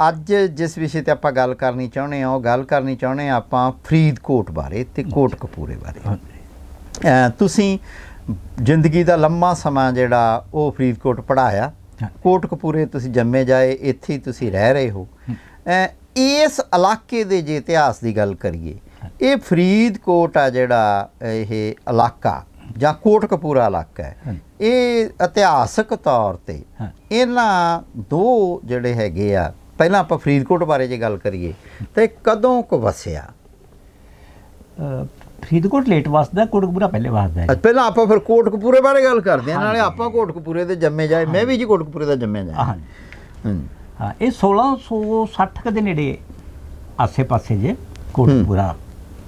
ਅੱਜ ਜਿਸ ਵਿਸ਼ੇ ਤੇ ਆਪਾਂ ਗੱਲ ਕਰਨੀ ਚਾਹੁੰਦੇ ਹਾਂ ਉਹ ਗੱਲ ਕਰਨੀ ਚਾਹੁੰਦੇ ਹਾਂ ਆਪਾਂ ਫਰੀਦਕੋਟ ਬਾਰੇ ਤੇ ਕੋਟਕਪੂਰੇ ਬਾਰੇ। ਤੁਸੀਂ ਜ਼ਿੰਦਗੀ ਦਾ ਲੰਮਾ ਸਮਾਂ ਜਿਹੜਾ ਉਹ ਫਰੀਦਕੋਟ ਪੜਾਇਆ। ਕੋਟਕਪੂਰੇ ਤੁਸੀਂ ਜੰਮੇ ਜਾਏ ਇੱਥੇ ਹੀ ਤੁਸੀਂ ਰਹਿ ਰਹੇ ਹੋ। ਇਸ ਇਲਾਕੇ ਦੇ ਜੇ ਇਤਿਹਾਸ ਦੀ ਗੱਲ ਕਰੀਏ ਇਹ ਫਰੀਦਕੋਟ ਆ ਜਿਹੜਾ ਇਹ ਇਲਾਕਾ ਜਾਂ ਕੋਟਕਪੂਰਾ ਇਲਾਕਾ ਹੈ। ਇਹ ਇਤਿਹਾਸਕ ਤੌਰ ਤੇ। ਇਹਨਾਂ ਦੋ ਜਿਹੜੇ ਹੈਗੇ ਆ ਪਹਿਲਾਂ ਆਪਾਂ ਫਰੀਦਕੋਟ ਬਾਰੇ ਜੇ ਗੱਲ ਕਰੀਏ ਤੇ ਕਦੋਂ ਕੁ ਵਸਿਆ? ਫਰੀਦਕੋਟ ਲੇਟ ਵਸਦਾ ਕੋਟਕਪੂਰਾ ਪਹਿਲੇ ਵਸਦਾ ਹੈ ਪਹਿਲਾਂ ਆਪਾਂ ਫਿਰ ਕੋਟਕਪੂਰੇ ਬਾਰੇ ਗੱਲ ਕਰਦੇ ਹਾਂ ਨਾਲੇ ਆਪਾਂ ਕੋਟਕਪੂਰੇ ਦੇ ਜੰਮੇ ਜਾਏ ਮੈਂ ਵੀ ਜੀ ਕੋਟਕਪੂਰੇ ਦਾ ਜੰਮਿਆ ਜਾਏ। ਹਾਂ। ਹੂੰ ਇਹ 1660 ਕੁ ਦੇ ਨੇੜੇ ਆਸੇ-ਪਾਸੇ ਜੇ ਕੋਟਕਪੂਰਾ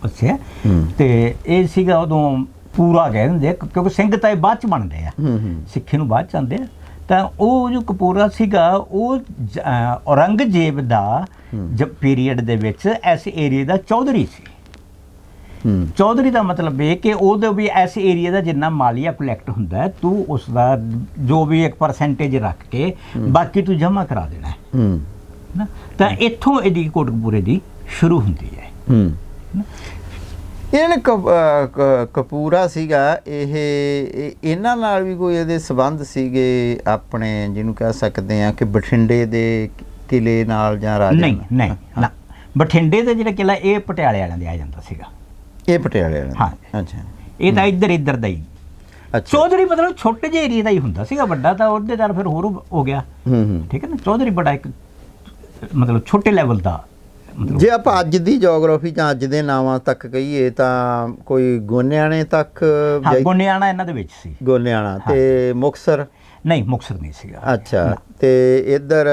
ਵਸਿਆ। ਤੇ ਇਹ ਸੀਗਾ ਉਦੋਂ ਪੂਰਾ ਕਹਿ ਦਿੰਦੇ ਆ, ਕਿਉਂਕਿ ਸਿੰਘ ਤਾਂ ਇਹ ਬਾਅਦ ਚ ਬਣਦੇ ਆ। ਸਿੱਖੀ ਨੂੰ ਬਾਅਦ ਚ ਆਉਂਦੇ ਆ। ਤਾਂ ਉਹ ਜੋ ਕਪੂਰਾ ਸੀਗਾ ਉਹ ਔਰੰਗਜ਼ੇਬ ਦਾ ਜਬ ਪੀਰੀਅਡ ਦੇ ਵਿੱਚ ਇਸ ਏਰੀਆ ਦਾ ਚੌਧਰੀ ਸੀ। ਹੂੰ। ਚੌਧਰੀ ਦਾ ਮਤਲਬ ਇਹ ਕਿ ਉਹਦੇ ਵੀ ਇਸ ਏਰੀਆ ਦਾ ਜਿੰਨਾ ਮਾਲੀਆ ਕਲੈਕਟ ਹੁੰਦਾ ਤੂੰ ਉਸ ਦਾ ਜੋ ਵੀ ਇੱਕ ਪਰਸੈਂਟੇਜ ਰੱਖ ਕੇ ਬਾਕੀ ਤੂੰ ਜਮ੍ਹਾਂ ਕਰਾ ਦੇਣਾ ਹੈ। ਹੂੰ। ਨਾ ਤਾਂ ਇੱਥੋਂ ਇਹਦੀ ਕੋਟਕਪੂਰੇ ਦੀ ਸ਼ੁਰੂ ਹੁੰਦੀ ਹੈ। ਹੂੰ। ਇਹਨੇ ਕਪੂਰਾ ਸੀਗਾ ਇਹ ਇਹ- ਇਹਨਾਂ ਨਾਲ ਵੀ ਕੋਈ ਇਹਦੇ ਸਬੰਧ ਸੀਗੇ ਆਪਣੇ ਜਿਹਨੂੰ ਕਹਿ ਸਕਦੇ ਆ ਕਿ ਬਠਿੰਡੇ ਦੇ ਕਿਲੇ ਨਾਲ ਜਾਂ ਰਾਜਾ ਨਹੀਂ? ਨਹੀਂ ਨਾ। ਬਠਿੰਡੇ ਦਾ ਜਿਹੜਾ ਕਿਲਾ ਇਹ ਪਟਿਆਲੇ ਵਾਲਿਆਂ ਦੇ ਆ ਜਾਂਦਾ ਸੀਗਾ। ਇਹ ਪਟਿਆਲੇ ਵਾਲਾ ਹਾਂ। ਅੱਛਾ। ਇਹ ਤਾਂ ਇੱਧਰ ਇੱਧਰ ਦਾ ਹੀ। ਅੱਛਾ। ਚੌਧਰੀ ਮਤਲਬ ਛੋਟੇ ਜਿਹੇ ਏਰੀਆ ਦਾ ਹੀ ਹੁੰਦਾ ਸੀਗਾ ਵੱਡਾ ਤਾਂ ਉਹਦੇ ਨਾਲ ਫਿਰ ਹੋਰ ਹੋ ਗਿਆ। ਹੂੰ ਹੂੰ। ਠੀਕ ਹੈ ਨਾ? ਚੌਧਰੀ ਬੜਾ ਇੱਕ ਮਤਲਬ ਛੋਟੇ ਲੈਵਲ ਦਾ ਜੇ ਆਪਾਂ ਅੱਜ ਦੀ ਜੀਓਗ੍ਰਾਫੀ ਜਾਂ ਅੱਜ ਦੇ ਨਾਵਾਂ ਤੱਕ ਕਹੀਏ ਤਾਂ ਕੋਈ ਗੋਨਿਆਣੇ ਤੱਕ ਗੋਨਿਆਣਾ ਇਹਨਾਂ ਦੇ ਵਿੱਚ ਸੀ। ਗੋਨਿਆਣਾ ਤੇ ਮੁਕਸਰ ਨਹੀਂ ਮੁਕਸਰ ਨਹੀਂ ਸੀਗਾ। ਅੱਛਾ ਤੇ ਇੱਧਰ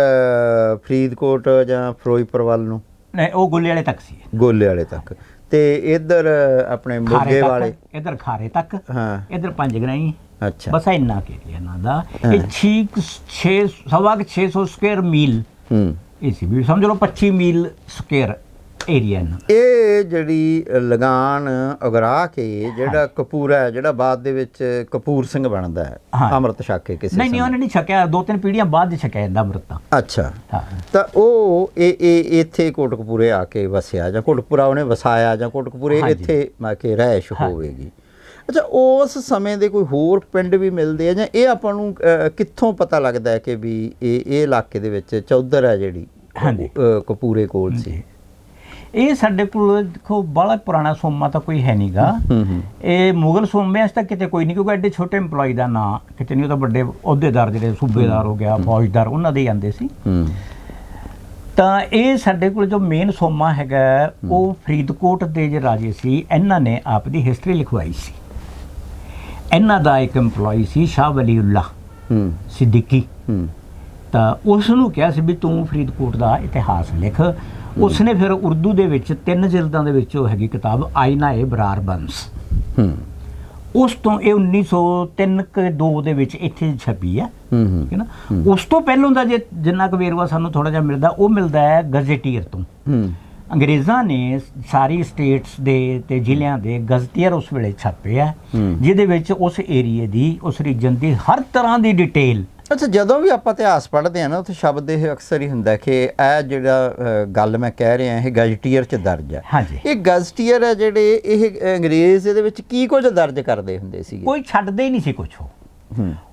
ਫਰੀਦਕੋਟ ਜਾਂ ਫਿਰੋਜ਼ਪੁਰ ਵੱਲ ਨੂੰ? ਨਹੀਂ ਉਹ ਗੁੱਲੇ ਵਾਲੇ ਤੱਕ ਸੀ। ਗੋਲੇ ਵਾਲੇ ਤੱਕ। ਤੇ ਇੱਧਰ ਆਪਣੇ ਮੋਗੇ ਵਾਲੇ? ਇਧਰ ਖਾਰੇ ਤੱਕ ਹਾਂ। ਇਧਰ ਪੰਜ ਗਰਾਈ ਅੱਛਾ। ਬਸ ਇੰਨਾ ਕੇ ਇਹਨਾਂ ਦਾ। ਇਹ 6 6 ਸਵਾ ਕੁ 600 ਸਕੁਅਰ ਮੀਲ ਹੂੰ। ਇਹ ਸੀ ਵੀ ਸਮਝ ਲਓ 25 ਮੀਲ ਸਕੁਅਰ ਏਰੀਆ ਨਾ ਇਹ ਜਿਹੜੀ ਲਗਾਨ ਅਗਰਾ ਕੇ ਜਿਹੜਾ ਕਪੂਰਾ ਹੈ ਜਿਹੜਾ ਬਾਅਦ ਦੇ ਵਿੱਚ ਕਪੂਰ ਸਿੰਘ ਬਣਦਾ ਹੈ ਹਾਂ। ਅੰਮ੍ਰਿਤ ਛਕ ਕੇ ਕਿਸੇ ਨਹੀਂ ਨਹੀਂ। ਉਹਨੇ ਨਹੀਂ ਛਕਿਆ ਦੋ ਤਿੰਨ ਪੀੜ੍ਹੀਆਂ ਬਾਅਦ ਚ ਛਕਿਆ ਜਾਂਦਾ ਅੰਮ੍ਰਿਤ ਤਾਂ ਅੱਛਾ ਹਾਂ ਤਾਂ ਉਹ ਇਹ ਇਹ ਇੱਥੇ ਕੋਟਕਪੂਰੇ ਆ ਕੇ ਵਸਿਆ ਜਾਂ ਕੋਟਕਪੂਰਾ ਉਹਨੇ ਵਸਾਇਆ ਜਾਂ ਕੋਟਕਪੂਰੇ ਹਾਂਜੀ। ਇੱਥੇ ਮਾ ਕੇ ਰਹਿਸ਼ ਹਾਂ। ਹੋਵੇਗੀ ਅੱਛਾ ਉਸ ਸਮੇਂ ਦੇ ਕੋਈ ਹੋਰ ਪਿੰਡ ਵੀ ਮਿਲਦੇ ਆ ਜਾਂ ਇਹ ਆਪਾਂ ਨੂੰ ਕਿੱਥੋਂ ਪਤਾ ਲੱਗਦਾ ਹੈ ਕਿ ਵੀ ਇਹ ਇਹ ਇਲਾਕੇ ਦੇ ਵਿੱਚ ਚੌਧਰ ਹੈ ਜਿਹੜੀ? ਹਾਂਜੀ। ਕਪੂਰੇ ਕੋਲ ਸੀ। ਇਹ ਸਾਡੇ ਕੋਲ ਦੇਖੋ ਬੜਾ ਪੁਰਾਣਾ ਸੋਮਾ ਤਾਂ ਕੋਈ ਹੈ ਨਹੀਂਗਾ ਇਹ ਮੁਗਲ ਸੋਮਿਆਂ 'ਚ ਤਾਂ ਕਿਤੇ ਕੋਈ ਨਹੀਂ ਕਿਉਂਕਿ ਐਡੇ ਛੋਟੇ EMPLOYE ਦਾ ਨਾਂ ਕਿਤੇ ਨਹੀਂ ਉਹ ਤਾਂ ਵੱਡੇ ਅਹੁਦੇਦਾਰ ਜਿਹੜੇ ਸੂਬੇਦਾਰ ਹੋ। ਗਿਆ ਫੌਜਦਾਰ ਉਹਨਾਂ ਦੇ ਹੀ ਆਉਂਦੇ ਸੀ। ਤਾਂ ਇਹ ਸਾਡੇ ਕੋਲ ਜੋ ਮੇਨ ਸੋਮਾ ਹੈਗਾ ਉਹ ਫਰੀਦਕੋਟ ਦੇ ਜੇ ਰਾਜੇ ਸੀ ਇਹਨਾਂ ਨੇ ਆਪ ਦੀ ਹਿਸਟਰੀ ਲਿਖਵਾਈ ਸੀ। ਇਹਨਾਂ ਦਾ ਇੱਕ EMPLOYE ਸੀ ਸ਼ਾਹ ਵਲੀਉੱਲਾ ਹੂੰ। ਸਿੱਦੀਕੀ। ਹੂੰ। ਤਾਂ ਉਸ ਨੂੰ ਕਿਹਾ ਸੀ ਵੀ ਤੂੰ ਫਰੀਦਕੋਟ ਦਾ ਇਤਿਹਾਸ ਲਿਖ। ਉਸਨੇ ਫਿਰ ਉਰਦੂ ਦੇ ਵਿੱਚ ਤਿੰਨ ਜਿਲਦਾਂ ਦੇ ਵਿੱਚ ਉਹ ਹੈਗੀ ਕਿਤਾਬ ਆਇਨਾ ਏ ਬਰਾਰ ਬੰਸ। ਹੂੰ। ਉਸ ਤੋਂ ਇਹ 1903 ਕੇ 2 ਦੇ ਵਿੱਚ ਇੱਥੇ ਛਪੀ ਹੈ ਠੀਕ ਹੈ ਨਾ? ਉਸ ਤੋਂ ਪਹਿਲਾਂ ਦਾ ਜੇ ਜਿੰਨਾ ਕੁ ਵੇਰਵਾ ਸਾਨੂੰ ਥੋੜਾ ਜਿਹਾ ਮਿਲਦਾ ਉਹ ਮਿਲਦਾ ਹੈ ਗਜ਼ਟੀਅਰ ਤੋਂ। ਹੂੰ। ਅੰਗਰੇਜ਼ਾਂ ਨੇ ਸਾਰੀ ਸਟੇਟਸ ਦੇ ਤੇ ਜ਼ਿਲ੍ਹਿਆਂ ਦੇ ਗਜ਼ਟੀਅਰ ਉਸ ਵੇਲੇ ਛਾਪੇ ਆ। ਜਿਹਦੇ ਵਿੱਚ ਉਸ ਏਰੀਏ ਦੀ ਉਸ ਰੀਜਨ ਦੀ ਹਰ ਤਰ੍ਹਾਂ ਦੀ ਡਿਟੇਲ ਅੱਛਾ ਜਦੋਂ ਵੀ ਆਪਾਂ ਇਤਿਹਾਸ ਪੜ੍ਹਦੇ ਆ ਨਾ ਉੱਥੇ ਸ਼ਬਦ ਇਹ ਅਕਸਰ ਹੀ ਹੁੰਦਾ ਕਿ ਇਹ ਜਿਹੜਾ ਗੱਲ ਮੈਂ ਕਹਿ ਰਿਹਾ ਇਹ ਗਜ਼ਟੀਅਰ ਚ ਦਰਜ ਹੈ। ਹਾਂਜੀ। ਇਹ ਗਜ਼ਟੀਅਰ ਹੈ ਜਿਹੜੇ ਇਹ ਅੰਗਰੇਜ਼ ਇਹਦੇ ਵਿੱਚ ਕੀ ਕੁਝ ਦਰਜ ਕਰਦੇ ਹੁੰਦੇ ਸੀਗੇ? ਕੋਈ ਛੱਡਦੇ ਹੀ ਨਹੀਂ ਸੀ ਕੁਛ ਉਹ।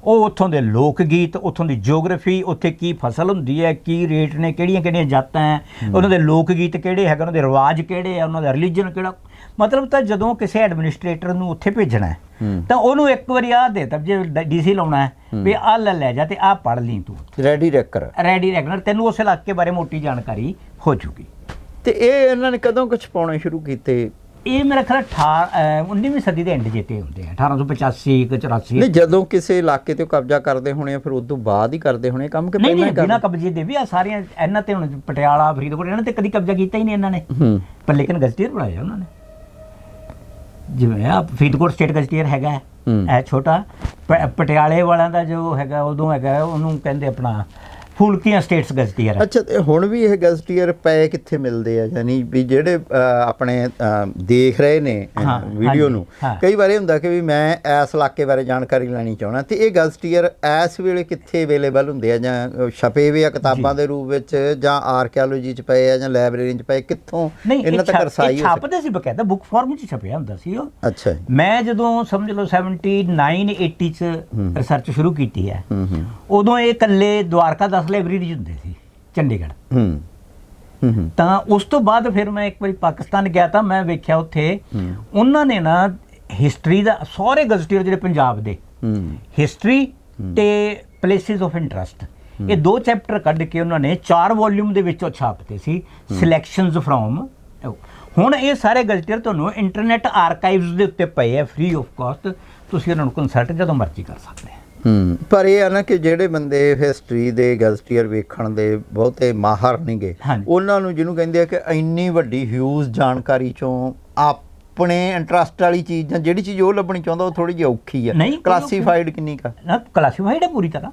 ਉਹ ਉੱਥੋਂ ਦੇ ਲੋਕ ਗੀਤ ਉੱਥੋਂ ਦੀ ਜੀਓਗ੍ਰਾਫੀ ਉੱਥੇ ਕੀ ਫਸਲ ਹੁੰਦੀ ਹੈ ਕੀ ਰੇਟ ਨੇ ਕਿਹੜੀਆਂ ਕਿਹੜੀਆਂ ਜਾਤਾਂ ਹੈ ਉਹਨਾਂ ਦੇ ਲੋਕ ਗੀਤ ਕਿਹੜੇ ਹੈਗੇ ਉਹਨਾਂ ਦੇ ਰਿਵਾਜ ਕਿਹੜੇ ਆ ਉਹਨਾਂ ਦਾ ਰਿਲੀਜਨ ਕਿਹੜਾ? ਮਤਲਬ ਤਾਂ ਜਦੋਂ ਕਿਸੇ ਐਡਮਿਨਿਸਟ੍ਰੇਟਰ ਨੂੰ ਉੱਥੇ ਭੇਜਣਾ ਹੈ। ਤਾਂ ਉਹਨੂੰ ਇੱਕ ਵਾਰੀ ਆ ਦੇ ਤਾ ਜੇ ਡੀਸੀ ਲਾਉਣਾ ਹੈ ਵੀ ਆ ਲੈ ਲੈ ਜਾ ਤੇ ਆ ਪੜ ਲਈ ਤੂੰ। ਰੈਡੀ ਰੈਕਰ ਰੈਡੀ ਰੈਗਨਰ ਤੈਨੂੰ ਉਸ ਇਲਾਕੇ ਬਾਰੇ ਮੋਟੀ ਜਾਣਕਾਰੀ ਹੋ ਜੂਗੀ। ਤੇ ਇਹ ਇਹਨਾਂ ਨੇ ਕਦੋਂ ਕੁਝ ਪਾਉਣੇ ਸ਼ੁਰੂ ਕੀਤੇ? ਇਹ ਮੇਰਾ ਖਿਆਲ 19ਵੀਂ ਸਦੀ ਦੇ ਐਂਡ ਜਿੱਤੇ ਹੁੰਦੇ ਆ 1885 ਕਿ 84 ਨਹੀਂ ਜਦੋਂ ਕਿਸੇ ਇਲਾਕੇ ਤੇ ਕਬਜ਼ਾ ਕਰਦੇ ਹੋਣੇ ਆ ਫਿਰ ਉਸ ਤੋਂ ਬਾਅਦ ਹੀ ਕਰਦੇ ਹੋਣੇ ਕੰਮ ਕਿ ਪਹਿਲਾਂ ਨਹੀਂ ਹੀ ਬਿਨਾਂ ਕਰਦੇ। ਕਬਜ਼ੇ ਦੇ ਵੀ ਆ ਸਾਰੀਆਂ ਇਹਨਾਂ ਤੇ ਹੁਣ ਪਟਿਆਲਾ ਫਰੀਦਕੋਟ ਇਹਨਾਂ ਤੇ ਕਦੀ ਕਬਜ਼ਾ ਕੀਤਾ ਹੀ ਨਹੀਂ ਇਹਨਾਂ ਨੇ। ਹੂੰ। ਪਰ ਲੇਕਿਨ ਗਜ਼ਟੀਅਰ ਬਣਾਇਆ ਉਹਨਾਂ ਨੇ। ਜਿਵੇਂ ਆ ਫਰੀਦਕੋਟ ਸਟੇਟ ਗਜ਼ਟੀਅਰ ਹੈਗਾ। ਇਹ ਛੋਟਾ ਪਟਿਆਲੇ ਵਾਲਿਆਂ ਦਾ ਜੋ ਹੈਗਾ ਉਦੋਂ ਹੈਗਾ ਉਹਨੂੰ ਕਹਿੰਦੇ ਆਪਣਾ ਫੂਲਕੀਆਂ ਸਟੇਟਸ ਗਜ਼ਟੀਅਰ ਅੱਛਾ ਤੇ ਹੁਣ ਵੀ ਇਹ ਗਜ਼ਟੀਅਰ ਪਏ ਕਿੱਥੇ ਮਿਲਦੇ ਆ? ਯਾਨੀ ਵੀ ਜਿਹੜੇ ਆਪਣੇ ਦੇਖ ਰਹੇ ਨੇ ਵੀਡੀਓ ਨੂੰ। ਕਈ ਵਾਰ ਇਹ ਹੁੰਦਾ ਕਿ ਵੀ ਮੈਂ ਇਸ ਇਲਾਕੇ ਬਾਰੇ ਜਾਣਕਾਰੀ ਲੈਣੀ ਚਾਹਣਾ ਤੇ ਇਹ ਗਜ਼ਟੀਅਰ ਇਸ ਵੇਲੇ ਕਿੱਥੇ ਅਵੇਲੇਬਲ ਹੁੰਦੇ ਆ? ਜਾਂ ਛਪੇ ਹੋਏ ਆ ਕਿਤਾਬਾਂ ਦੇ ਰੂਪ ਵਿੱਚ ਜਾਂ ਆਰਕੀਓਲੋਜੀ ਚ ਪਏ ਆ ਜਾਂ ਲਾਇਬ੍ਰੇਰੀ ਚ ਪਏ? ਕਿੱਥੋਂ ਇਹਨਾਂ ਤੱਕ ਰਸਾਈ ਹੋ ਛਾਪਦੇ ਸੀ ਬਕਾਇਦਾ ਬੁੱਕ ਫਾਰਮ 'ਚ ਛਪਿਆ ਹੁੰਦਾ ਸੀ ਉਹ। ਅੱਛਾ ਮੈਂ ਜਦੋਂ ਸਮਝ ਲਓ 79 80 ਚ ਰਿਸਰਚ ਸ਼ੁਰੂ ਕੀਤੀ ਹੈ ਉਦੋਂ ਇਹ ਇਕੱਲੇ ਦਵਾਰਕਾ 10 ਲਾਇਬ੍ਰੇਰੀ ਹੁੰਦੇ ਸੀ ਚੰਡੀਗੜ੍ਹ। ਹੂੰ ਹੂੰ ਹੂੰ। ਤਾਂ ਉਸ ਤੋਂ ਬਾਅਦ ਫਿਰ ਮੈਂ ਇੱਕ ਵਾਰੀ ਪਾਕਿਸਤਾਨ ਗਿਆ ਤਾਂ ਮੈਂ ਵੇਖਿਆ ਉੱਥੇ ਹੂੰ। ਉਹਨਾਂ ਨੇ ਨਾ ਹਿਸਟਰੀ ਦਾ ਸਾਰੇ ਗਜ਼ਟੀਅਰ ਜਿਹੜੇ ਪੰਜਾਬ ਦੇ ਹੂੰ। ਹਿਸਟਰੀ ਤੇ ਪਲੇਸਿਸ ਆਫ ਇੰਟਰਸਟ ਇਹ ਦੋ ਚੈਪਟਰ ਕੱਢ ਕੇ ਉਹਨਾਂ ਨੇ ਚਾਰ ਵੋਲਿਊਮ ਦੇ ਵਿੱਚੋਂ ਛਾਪਤੇ ਸੀ ਸਿਲੈਕਸ਼ਨਸ ਫਰੋਮ ਹੁਣ ਇਹ ਸਾਰੇ ਗਜ਼ਟੀਅਰ ਤੁਹਾਨੂੰ ਇੰਟਰਨੈਟ ਆਰਕਾਈਵਸ ਦੇ ਉੱਤੇ ਪਏ ਆ ਫ੍ਰੀ ਆਫ ਕਾਸਟ ਤੁਸੀਂ ਉਹਨਾਂ ਨੂੰ ਕੰਸਲਟ ਜਦੋਂ ਮਰਜ਼ੀ ਕਰ ਸਕਦੇ ਆ ਹੂੰ। ਪਰ ਇਹ ਆ ਨਾ ਕਿ ਜਿਹੜੇ ਬੰਦੇ ਹਿਸਟਰੀ ਦੇ ਗਜ਼ਟੀਅਰ ਵੇਖਣ ਦੇ ਬਹੁਤੇ ਮਾਹਰ ਨਹੀਂਗੇ। ਉਹਨਾਂ ਨੂੰ ਜਿਹਨੂੰ ਕਹਿੰਦੇ ਆ ਕਿ ਇੰਨੀ ਵੱਡੀ ਹਿਊਜ਼ ਜਾਣਕਾਰੀ ਚੋਂ ਆਪਣੇ ਇੰਟਰਸਟ ਵਾਲੀ ਚੀਜ਼ ਜਾਂ ਜਿਹੜੀ ਚੀਜ਼ ਉਹ ਲੱਭਣੀ ਚਾਹੁੰਦਾ ਉਹ ਥੋੜੀ ਜਿਹੀ ਔਖੀ ਆ। ਕਲਾਸੀਫਾਈਡ ਕਿੰਨੀ ਕਾ ਨਾ ਕਲਾਸੀਫਾਈਡ ਹੈ ਪੂਰੀ ਤਰ੍ਹਾਂ।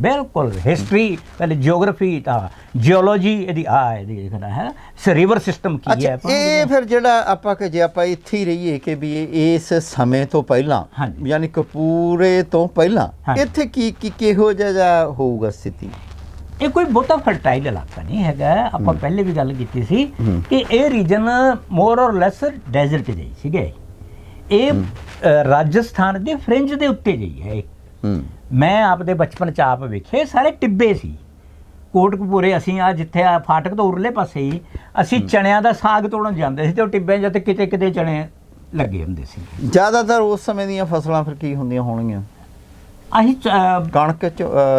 ਬਿਲਕੁਲ ਹਿਸਟਰੀ ਪਹਿਲੇ ਜੀਓਗ੍ਰਾਫੀ ਤਾਂ ਜਿਓਲੋਜੀ ਇਹਦੀ ਆ ਇਹਦੀ ਜਿਹੜਾ ਹੈ ਰਿਵਰ ਸਿਸਟਮ ਕੀ ਹੈ ਇਹ ਫਿਰ ਜਿਹੜਾ ਆਪਾਂ ਕਿ ਜੇ ਆਪਾਂ ਇੱਥੇ ਹੀ ਰਹੀਏ ਕਿ ਵੀ ਇਸ ਸਮੇਂ ਤੋਂ ਪਹਿਲਾਂ। ਯਾਨੀ ਕਪੂਰੇ ਤੋਂ ਪਹਿਲਾਂ। ਇੱਥੇ ਕੀ ਕੀ ਕਿਹੋ ਜਿਹਾ ਹੋਊਗਾ ਸਥਿਤੀ? ਇਹ ਕੋਈ ਬਹੁਤਾ ਫਰਟਾਈਲ ਇਲਾਕਾ ਨਹੀਂ ਹੈਗਾ। ਆਪਾਂ ਪਹਿਲੇ ਵੀ ਗੱਲ ਕੀਤੀ ਸੀ ਕਿ ਇਹ ਰੀਜਨ ਮੋਰ ਔਰ ਲੈਸ ਡੈਜ਼ਰਟ ਜਿਹੀ ਸੀਗੇ ਇਹ ਰਾਜਸਥਾਨ ਦੇ ਫ੍ਰਿੰਜ ਦੇ ਉੱਤੇ ਜਿਹੀ। ਹੂੰ। ਮੈਂ ਆਪਦੇ ਬਚਪਨ ਚ ਆਪ ਵੇਖੇ ਸਾਰੇ ਟਿੱਬੇ ਸੀ। ਕੋਟਕਪੂਰੇ ਅਸੀਂ ਆ ਜਿੱਥੇ ਆ ਫਾਟਕ ਤੋਂ ਉਰਲੇ ਪਾਸੇ ਹੀ ਅਸੀਂ ਚਣਿਆਂ ਦਾ ਸਾਗ ਤੋੜਨ ਜਾਂਦੇ ਸੀ ਤੇ ਉਹ ਟਿੱਬਿਆਂ ਜਿੱਤੇ ਕਿਤੇ ਕਿਤੇ ਚਣੇ ਲੱਗੇ ਹੁੰਦੇ ਸੀ। ਜ਼ਿਆਦਾਤਰ ਉਸ ਸਮੇਂ ਦੀਆਂ ਫਸਲਾਂ ਫਿਰ ਕੀ ਹੁੰਦੀਆਂ ਹੋਣਗੀਆਂ? ਅਸੀਂ ਕਣਕ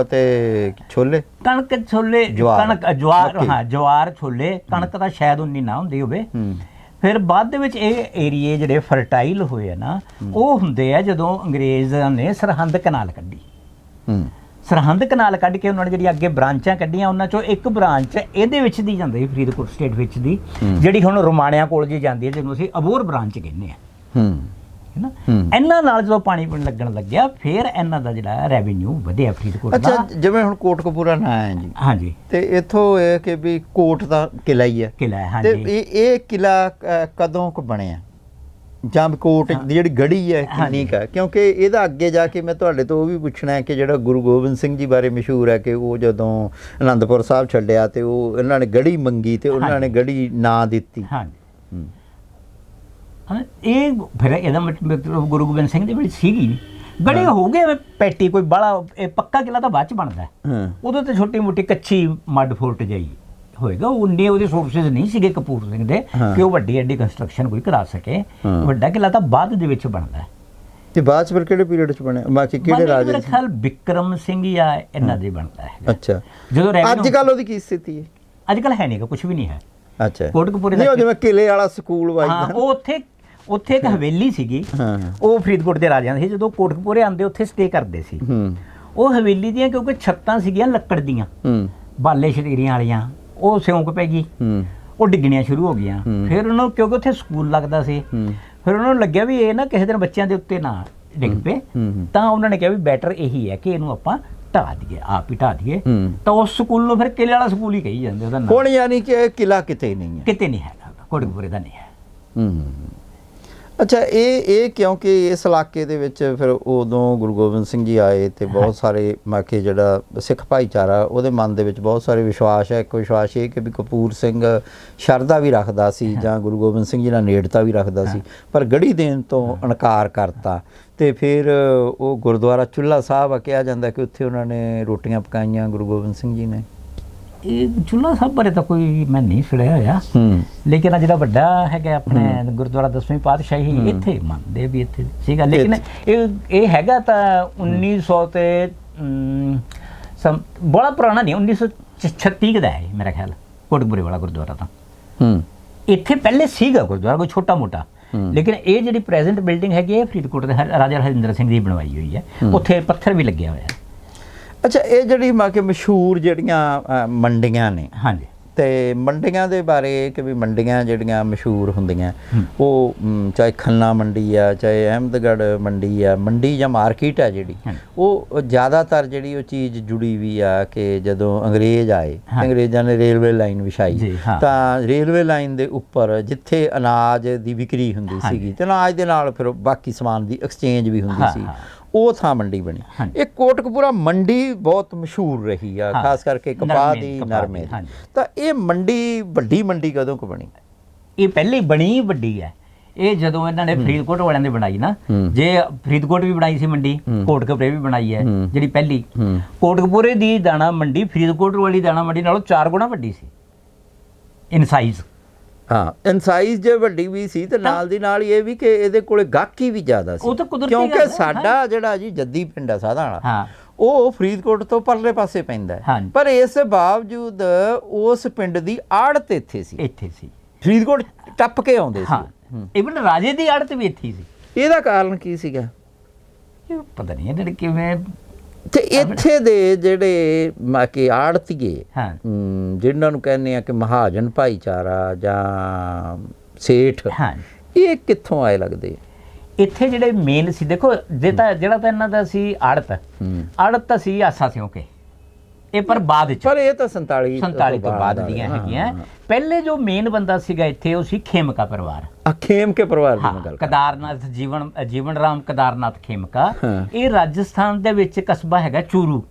ਤੇ ਛੋਲੇ? ਕਣਕ ਛੋਲੇ ਕਣਕ ਜਵਾਰ। ਹਾਂ ਜਵਾਰ ਛੋਲੇ ਕਣਕ ਤਾਂ ਸ਼ਾਇਦ ਉਨੀ ਨਾ ਹੁੰਦੀ ਹੋਵੇ। ਫਿਰ ਬਾਅਦ ਦੇ ਵਿੱਚ ਇਹ ਏਰੀਏ ਜਿਹੜੇ ਫਰਟਾਈਲ ਹੋਏ ਨਾ ਉਹ ਹੁੰਦੇ ਆ ਜਦੋਂ ਅੰਗਰੇਜ਼ਾਂ ਨੇ ਸਰਹੰਦ ਕਨਾਲ ਕੱਢੀ। ਹੂੰ ਸਰਹੰਦ ਕਨਾਲ ਕੱਢ ਕੇ ਉਹਨਾਂ ਨੇ ਜਿਹੜੀ ਅੱਗੇ ਬ੍ਰਾਂਚਾਂ ਕੱਢੀਆਂ ਉਹਨਾਂ ਚੋਂ ਇੱਕ ਬ੍ਰਾਂਚ ਇਹਦੇ ਵਿੱਚ ਦੀ ਜਾਂਦੀ ਫਰੀਦਕੋਟ ਸਟੇਟ ਵਿੱਚ ਦੀ ਜਿਹੜੀ ਹੁਣ ਰੋਮਾਣਿਆਂ ਕੋਲ ਜੀ ਜਾਂਦੀ ਹੈ ਜਿਹਨੂੰ ਅਸੀਂ ਅਬੋਰ ਬ੍ਰਾਂਚ ਕਹਿੰਦੇ ਆ ਹੂੰ। ਹੈਨਾ। ਇਹਨਾਂ ਨਾਲ ਜਦੋਂ ਪਾਣੀ ਪੀਣ ਲੱਗਣ ਲੱਗਿਆ ਫਿਰ ਇਹਨਾਂ ਦਾ ਜਿਹੜਾ ਰੈਵਨਿਊ ਵਧਿਆ ਫਰੀਦਕੋਟ ਅੱਛਾ ਦਾ ਜਿਵੇਂ ਹੁਣ ਕੋਟਕਪੂਰਾ ਨਾਂ ਹੈ ਜੀ। ਹਾਂਜੀ। ਤੇ ਇੱਥੋਂ ਇਹ ਕਿ ਵੀ ਕੋਟ ਦਾ ਕਿਲਾ ਹੀ ਹੈ। ਕਿਲਾ ਹੈ, ਤੇ ਹਾਂਜੀ। ਇਹ ਇਹ ਕਿਲਾ ਕਦੋਂ ਕੁ ਬਣਿਆ? ਜਾਂ ਵੀ ਕੋਟ ਦੀ ਜਿਹੜੀ ਗੜੀ ਹੈ ਕਿੰਨੀ। ਕਾ ਕਿਉਂਕਿ ਇਹਦਾ ਅੱਗੇ ਜਾ ਕੇ ਮੈਂ ਤੁਹਾਡੇ ਤੋਂ ਉਹ ਵੀ ਪੁੱਛਣਾ ਹੈ ਕਿ ਜਿਹੜਾ ਗੁਰੂ ਗੋਬਿੰਦ ਸਿੰਘ ਜੀ ਬਾਰੇ ਮਸ਼ਹੂਰ ਹੈ ਕਿ ਉਹ ਜਦੋਂ ਅਨੰਦਪੁਰ ਸਾਹਿਬ ਛੱਡਿਆ ਤੇ ਉਹ ਇਹਨਾਂ ਨੇ ਗੜੀ ਮੰਗੀ ਤੇ ਉਹਨਾਂ ਨੇ। ਗੜੀ ਨਾਂ ਦਿੱਤੀ। ਹਾਂਜੀ। ਇਹ ਫਿਰ ਇਹਦਾ ਮਤ- ਮਤਲਬ ਗੁਰੂ ਗੋਬਿੰਦ ਸਿੰਘ ਦੇ ਵਿੱਚ ਸੀਗੀ। ਗੜੇ ਹੋ। ਗਏ ਪੈਟੀ ਕੋਈ ਬੜਾ ਇਹ ਪੱਕਾ ਕਿਲਾ ਤਾਂ ਬਾਅਦ ਚ ਬਣਦਾ। ਉਦੋਂ ਤੇ ਛੋਟੀ ਮੋਟੀ ਕੱਚੀ ਮੱਡ ਫੋਰਟ ਜਾਈ। ਹੋਏਗਾ ਉਨੇ ਉਹਦੇ ਸੋਰਸਸ ਨਹੀਂ ਸੀਗੇ ਕਪੂਰ ਸਿੰਘ ਦੇ ਹਾਂ। ਕਿ ਉਹ ਵੱਡੀ ਐਡੀ ਕੰਸਟਰਕਸ਼ਨ ਕੋਈ ਕਰਾ ਸਕੇ। ਹਾਂ। ਵੱਡਾ ਕਿਲਾ ਤਾਂ ਬਾਅਦ ਦੇ ਵਿੱਚ ਬਣਦਾ ਹੈ। ਤੇ ਬਾਅਦ ਚ ਫਿਰ ਕਿਹੜੇ ਪੀਰੀਅਡ ਚ ਬਣਿਆ? ਬਾਕੀ ਕਿਹੜੇ ਰਾਜੇ ਮੇਰਾ? ਖਿਆਲ ਵਿਕਰਮ ਸਿੰਘ ਜਾਂ ਇਹਨਾਂ ਦੇ ਬਣਦਾ ਹੈ ਅੱਛਾ। ਜਦੋਂ ਅੱਜ ਕੱਲ ਉਹਦੀ ਕੀ ਸਥਿਤੀ ਹੈ? ਅੱਜ ਕੱਲ ਹੈ ਨਹੀਂਗਾ ਕੁਝ ਵੀ ਨਹੀਂ ਹੈ। ਅੱਛਾ। ਕੋਟਕਪੂਰੇ ਨਹੀਂ ਦਾ ਉਹ ਜਿਵੇਂ ਕਿਲੇ ਵਾਲਾ ਸਕੂਲ ਹਾਂ ਵਾਈਦਾ ਉਹ ਉੱਥੇ ਉੱਥੇ ਇੱਕ ਹਵੇਲੀ ਸੀਗੀ। ਹਾਂ ਉਹ ਫਰੀਦਕੋਟ ਦੇ ਰਾਜਿਆਂ ਦੀ ਜਦੋਂ ਕੋਟਕਪੂਰੇ ਆਂਦੇ ਉੱਥੇ ਸਟੇ ਕਰਦੇ ਸੀ। ਹੂੰ। ਉਹ ਹਵੇਲੀ ਦੀਆਂ ਕਿਉਂਕਿ ਛੱਤਾਂ ਸੀਗੀਆਂ ਲੱਕੜ ਦੀਆਂ। ਹੂੰ। ਬਾਲੇ ਸ਼ਰੀਰੀਆਂ ਵਾਲੀਆਂ। ਉਹ ਸਿਉਂਕ ਪੈ ਗਈ। ਹੂੰ। ਉਹ ਡਿੱਗਣੀਆਂ ਸ਼ੁਰੂ ਹੋ ਗਈਆਂ। ਫਿਰ ਉਹਨਾਂ ਨੂੰ ਕਿਉਂਕਿ ਉੱਥੇ ਸਕੂਲ ਲੱਗਦਾ ਸੀ। ਫਿਰ ਉਹਨਾਂ ਨੂੰ ਲੱਗਿਆ ਵੀ ਇਹ ਨਾ ਕਿਸੇ ਦਿਨ ਬੱਚਿਆਂ ਦੇ ਉੱਤੇ ਨਾ ਡਿੱਗ ਪਏ। ਤਾਂ ਉਹਨਾਂ ਨੇ ਕਿਹਾ ਵੀ ਬੈਟਰ ਇਹੀ ਹੈ ਕਿ ਇਹਨੂੰ ਆਪਾਂ ਢਾ ਦਈਏ ਆਪ ਹੀ ਢਾ ਦਈਏ। ਤਾਂ ਉਸ ਸਕੂਲ ਨੂੰ ਫਿਰ ਕਿਲੇ ਵਾਲਾ ਸਕੂਲ ਹੀ ਕਹੀ ਜਾਂਦੇ ਉਹਦਾ ਨਾਮ ਹੁਣ ਯਾਨੀ ਕਿ ਇਹ ਕਿਲਾ ਕਿਤੇ ਨਹੀਂ ਹੈ। ਕਿਤੇ ਨਹੀਂ ਹੈਗਾ ਕੋਟਕਪੂਰੇ ਦਾ ਨਹੀਂ ਹੈ ਹੂੰ। ਅੱਛਾ ਇਹ ਇਹ ਕਿਉਂਕਿ ਇਸ ਇਲਾਕੇ ਦੇ ਵਿੱਚ ਫਿਰ ਉਦੋਂ ਗੁਰੂ ਗੋਬਿੰਦ ਸਿੰਘ ਜੀ ਆਏ ਤੇ ਬਹੁਤ ਸਾਰੇ ਮਾਕੇ ਜਿਹੜਾ ਸਿੱਖ ਭਾਈਚਾਰਾ ਉਹਦੇ ਮਨ ਦੇ ਵਿੱਚ ਬਹੁਤ ਸਾਰੇ ਵਿਸ਼ਵਾਸ ਹੈ। ਇੱਕ ਵਿਸ਼ਵਾਸ ਇਹ ਕਿ ਵੀ ਕਪੂਰ ਸਿੰਘ ਸ਼ਰਧਾ ਵੀ ਰੱਖਦਾ ਸੀ ਜਾਂ ਗੁਰੂ ਗੋਬਿੰਦ ਸਿੰਘ ਜੀ ਨਾਲ ਨੇੜਤਾ ਵੀ ਰੱਖਦਾ ਸੀ। ਪਰ ਗੜੀ ਦੇਣ ਤੋਂ ਇਨਕਾਰ ਕਰਤਾ। ਤੇ ਫਿਰ ਉਹ ਗੁਰਦੁਆਰਾ ਚੁੱਲਾ ਸਾਹਿਬ ਆ ਕਿਹਾ ਜਾਂਦਾ ਕਿ ਉੱਥੇ ਉਹਨਾਂ ਨੇ ਰੋਟੀਆਂ ਪਕਾਈਆਂ ਗੁਰੂ ਗੋਬਿੰਦ ਸਿੰਘ ਜੀ ਨੇ। ਇਹ ਚੁੱਲਾ ਸਾਹਿਬ ਬਾਰੇ ਤਾਂ ਕੋਈ ਮੈਂ ਨਹੀਂ ਸੁਣਿਆ ਹੋਇਆ। ਹੂੰ। ਲੇਕਿਨ ਆ ਜਿਹੜਾ ਵੱਡਾ ਹੈਗਾ ਆਪਣੇ ਗੁਰਦੁਆਰਾ ਦਸਵੀਂ ਪਾਤਸ਼ਾਹੀ ਇੱਥੇ ਮੰਨਦੇ ਵੀ ਇੱਥੇ ਸੀਗਾ ਲੇਕਿਨ ਇਹ ਇਹ ਹੈਗਾ ਤਾਂ 1900 ਤੇ ਬੜਾ ਪੁਰਾਣਾ ਨਹੀਂ 1936 ਦਾ ਹੈ ਮੇਰਾ ਖਿਆਲ ਕੋਟਕਪੁਰੇ ਵਾਲਾ ਗੁਰਦੁਆਰਾ ਤਾਂ। ਹੂੰ। ਇੱਥੇ ਪਹਿਲੇ ਸੀਗਾ ਗੁਰਦੁਆਰਾ ਕੋਈ ਛੋਟਾ ਮੋਟਾ। ਲੇਕਿਨ ਇਹ ਜਿਹੜੀ ਪ੍ਰੈਜ਼ੈਂਟ ਬਿਲਡਿੰਗ ਹੈਗੀ ਹੈ ਫਰੀਦਕੋਟ ਦੇ ਰਾਜਾ ਹਰਿੰਦਰ ਸਿੰਘ ਦੀ ਬਣਵਾਈ ਹੋਈ ਹੈ। ਉੱਥੇ ਪੱਥਰ ਵੀ ਲੱਗਿਆ ਹੋਇਆ ਹੈ। ਅੱਛਾ ਇਹ ਜਿਹੜੀ ਮਾ ਕਿ ਮਸ਼ਹੂਰ ਜਿਹੜੀਆਂ ਮੰਡੀਆਂ ਨੇ ਹਾਂਜੀ ਤੇ ਮੰਡੀਆਂ ਦੇ ਬਾਰੇ ਕਿ ਵੀ ਮੰਡੀਆਂ ਜਿਹੜੀਆਂ ਮਸ਼ਹੂਰ ਹੁੰਦੀਆਂ ਉਹ ਚਾਹੇ ਖੰਨਾ ਮੰਡੀ ਆ ਚਾਹੇ ਅਹਿਮਦਗੜ੍ਹ ਮੰਡੀ ਆ ਮੰਡੀ ਜਾਂ ਮਾਰਕੀਟ ਆ ਜਿਹੜੀ। ਉਹ ਜ਼ਿਆਦਾਤਰ ਜਿਹੜੀ ਉਹ ਚੀਜ਼ ਜੁੜੀ ਵੀ ਆ ਕਿ ਜਦੋਂ ਅੰਗਰੇਜ਼ ਆਏ ਅੰਗਰੇਜ਼ਾਂ ਨੇ ਰੇਲਵੇ ਲਾਈਨ ਵਿਛਾਈ। ਤਾਂ ਰੇਲਵੇ ਲਾਈਨ ਦੇ ਉੱਪਰ ਜਿੱਥੇ ਅਨਾਜ ਦੀ ਵਿਕਰੀ ਹੁੰਦੀ ਸੀਗੀ ਤੇ ਅਨਾਜ ਦੇ ਨਾਲ ਫਿਰ ਬਾਕੀ ਸਮਾਨ ਦੀ ਐਕਸਚੇਂਜ ਵੀ ਹੁੰਦੀ ਸੀ। ਉਹ ਥਾਂ ਮੰਡੀ ਬਣੀ। ਇਹ ਕੋਟਕਪੂਰਾ ਮੰਡੀ ਬਹੁਤ ਮਸ਼ਹੂਰ ਰਹੀ ਆ। ਖਾਸ ਕਰਕੇ ਕਪਾਹ ਦੀ ਨਰਮੇ। ਤਾਂ ਇਹ ਮੰਡੀ ਵੱਡੀ ਮੰਡੀ ਕਦੋਂ ਕੁ ਬਣੀ ਇਹ ਪਹਿਲੇ ਬਣੀ ਵੱਡੀ ਹੈ ਇਹ ਜਦੋਂ ਇਹਨਾਂ ਨੇ ਫਰੀਦਕੋਟ ਵਾਲਿਆਂ ਨੇ ਬਣਾਈ ਨਾ। ਜੇ ਫਰੀਦਕੋਟ ਵੀ ਬਣਾਈ ਸੀ ਮੰਡੀ ਕੋਟਕਪੂਰੇ ਵੀ ਬਣਾਈ ਹੈ। ਜਿਹੜੀ ਪਹਿਲੀ। ਕੋਟਕਪੂਰੇ ਦੀ ਦਾਣਾ ਮੰਡੀ ਫਰੀਦਕੋਟ ਵਾਲੀ ਦਾਣਾ ਮੰਡੀ ਨਾਲੋਂ 4 ਗੁਣਾ ਵੱਡੀ ਸੀ ਇਨ ਸਾਈਜ਼ ਹਾਂ ਇਨਸਾਈਜ਼ ਜੇ ਵੱਡੀ ਵੀ ਸੀ ਤੇ ਨਾਲ ਦੀ ਨਾਲ ਇਹ ਵੀ ਕਿ ਇਹਦੇ ਕੋਲੇ ਗਾਹਕੀ ਵੀ ਜ਼ਿਆਦਾ ਸੀ। ਉਹ ਤਾਂ ਕੁਦਰਤੀ ਕਿਉਂਕਿ ਸਾਡਾ ਜਿਹੜਾ ਜੀ ਜੱਦੀ ਪਿੰਡ ਆ ਸਾਧਾ ਵਾਲਾ ਹਾਂ। ਉਹ ਫਰੀਦਕੋਟ ਤੋਂ ਪਰਲੇ ਪਾਸੇ ਪੈਂਦਾ। ਪਰ ਇਸ ਬਾਵਜੂਦ ਉਸ ਪਿੰਡ ਦੀ ਆੜਤ ਇੱਥੇ ਸੀ। ਇੱਥੇ ਸੀ। ਫਰੀਦਕੋਟ ਟੱਪ ਕੇ ਆਉਂਦੇ ਸੀ। ਇਵਨ ਰਾਜੇ ਦੀ ਆੜਤ ਵੀ ਇੱਥੇ ਸੀ। ਇਹਦਾ ਕਾਰਨ ਕੀ ਸੀਗਾ? ਪਤਾ ਨਹੀਂ ਇਹਨਾਂ ਕਿਵੇਂ ਤੇ ਇੱਥੇ ਦੇ ਜਿਹੜੇ ਮਾ ਕਿ ਆੜਤੀਏ ਹਾਂ। ਜਿਨ੍ਹਾਂ ਨੂੰ ਕਹਿੰਦੇ ਆ ਕਿ ਮਹਾਜਨ ਭਾਈਚਾਰਾ ਜਾਂ ਸੇਠ ਹਾਂ। ਇਹ ਕਿੱਥੋਂ ਆਏ ਲੱਗਦੇ? ਇੱਥੇ ਜਿਹੜੇ ਮੇਨ ਸੀ ਦੇਖੋ ਜੇ ਤਾਂ ਜਿਹੜਾ ਤਾਂ ਇਹਨਾਂ ਦਾ ਸੀ ਆੜਤ ਆੜਤ ਸੀ ਆਸਾ ਸਿਓ ਕੇ। ਇਹ ਪਰ ਬਾਅਦ ਚ। ਪਰ ਇਹ ਤਾਂ 47 47 ਤੋਂ ਬਾਅਦ ਦੀਆਂ ਹੈਗੀਆਂ। ਪਹਿਲੇ ਜੋ ਮੇਨ ਬੰਦਾ ਸੀਗਾ ਇੱਥੇ ਉਹ ਸੀ ਖੇਮਕਾ ਪਰਿਵਾਰ। ਆ ਖੇਮ ਕੇ ਪਰਿਵਾਰ ਦੀ ਗੱਲ ਕਦਾਰਨਾਥ ਜੀਵਨ ਜੀਵਨ ਰਾਮ ਕਦਾਰਨਾਥ ਖੇਮਕਾ। ਇਹ ਰਾਜਸਥਾਨ ਦੇ ਵਿੱਚ ਕਸਬਾ ਹੈਗਾ ਚੂਰੂ।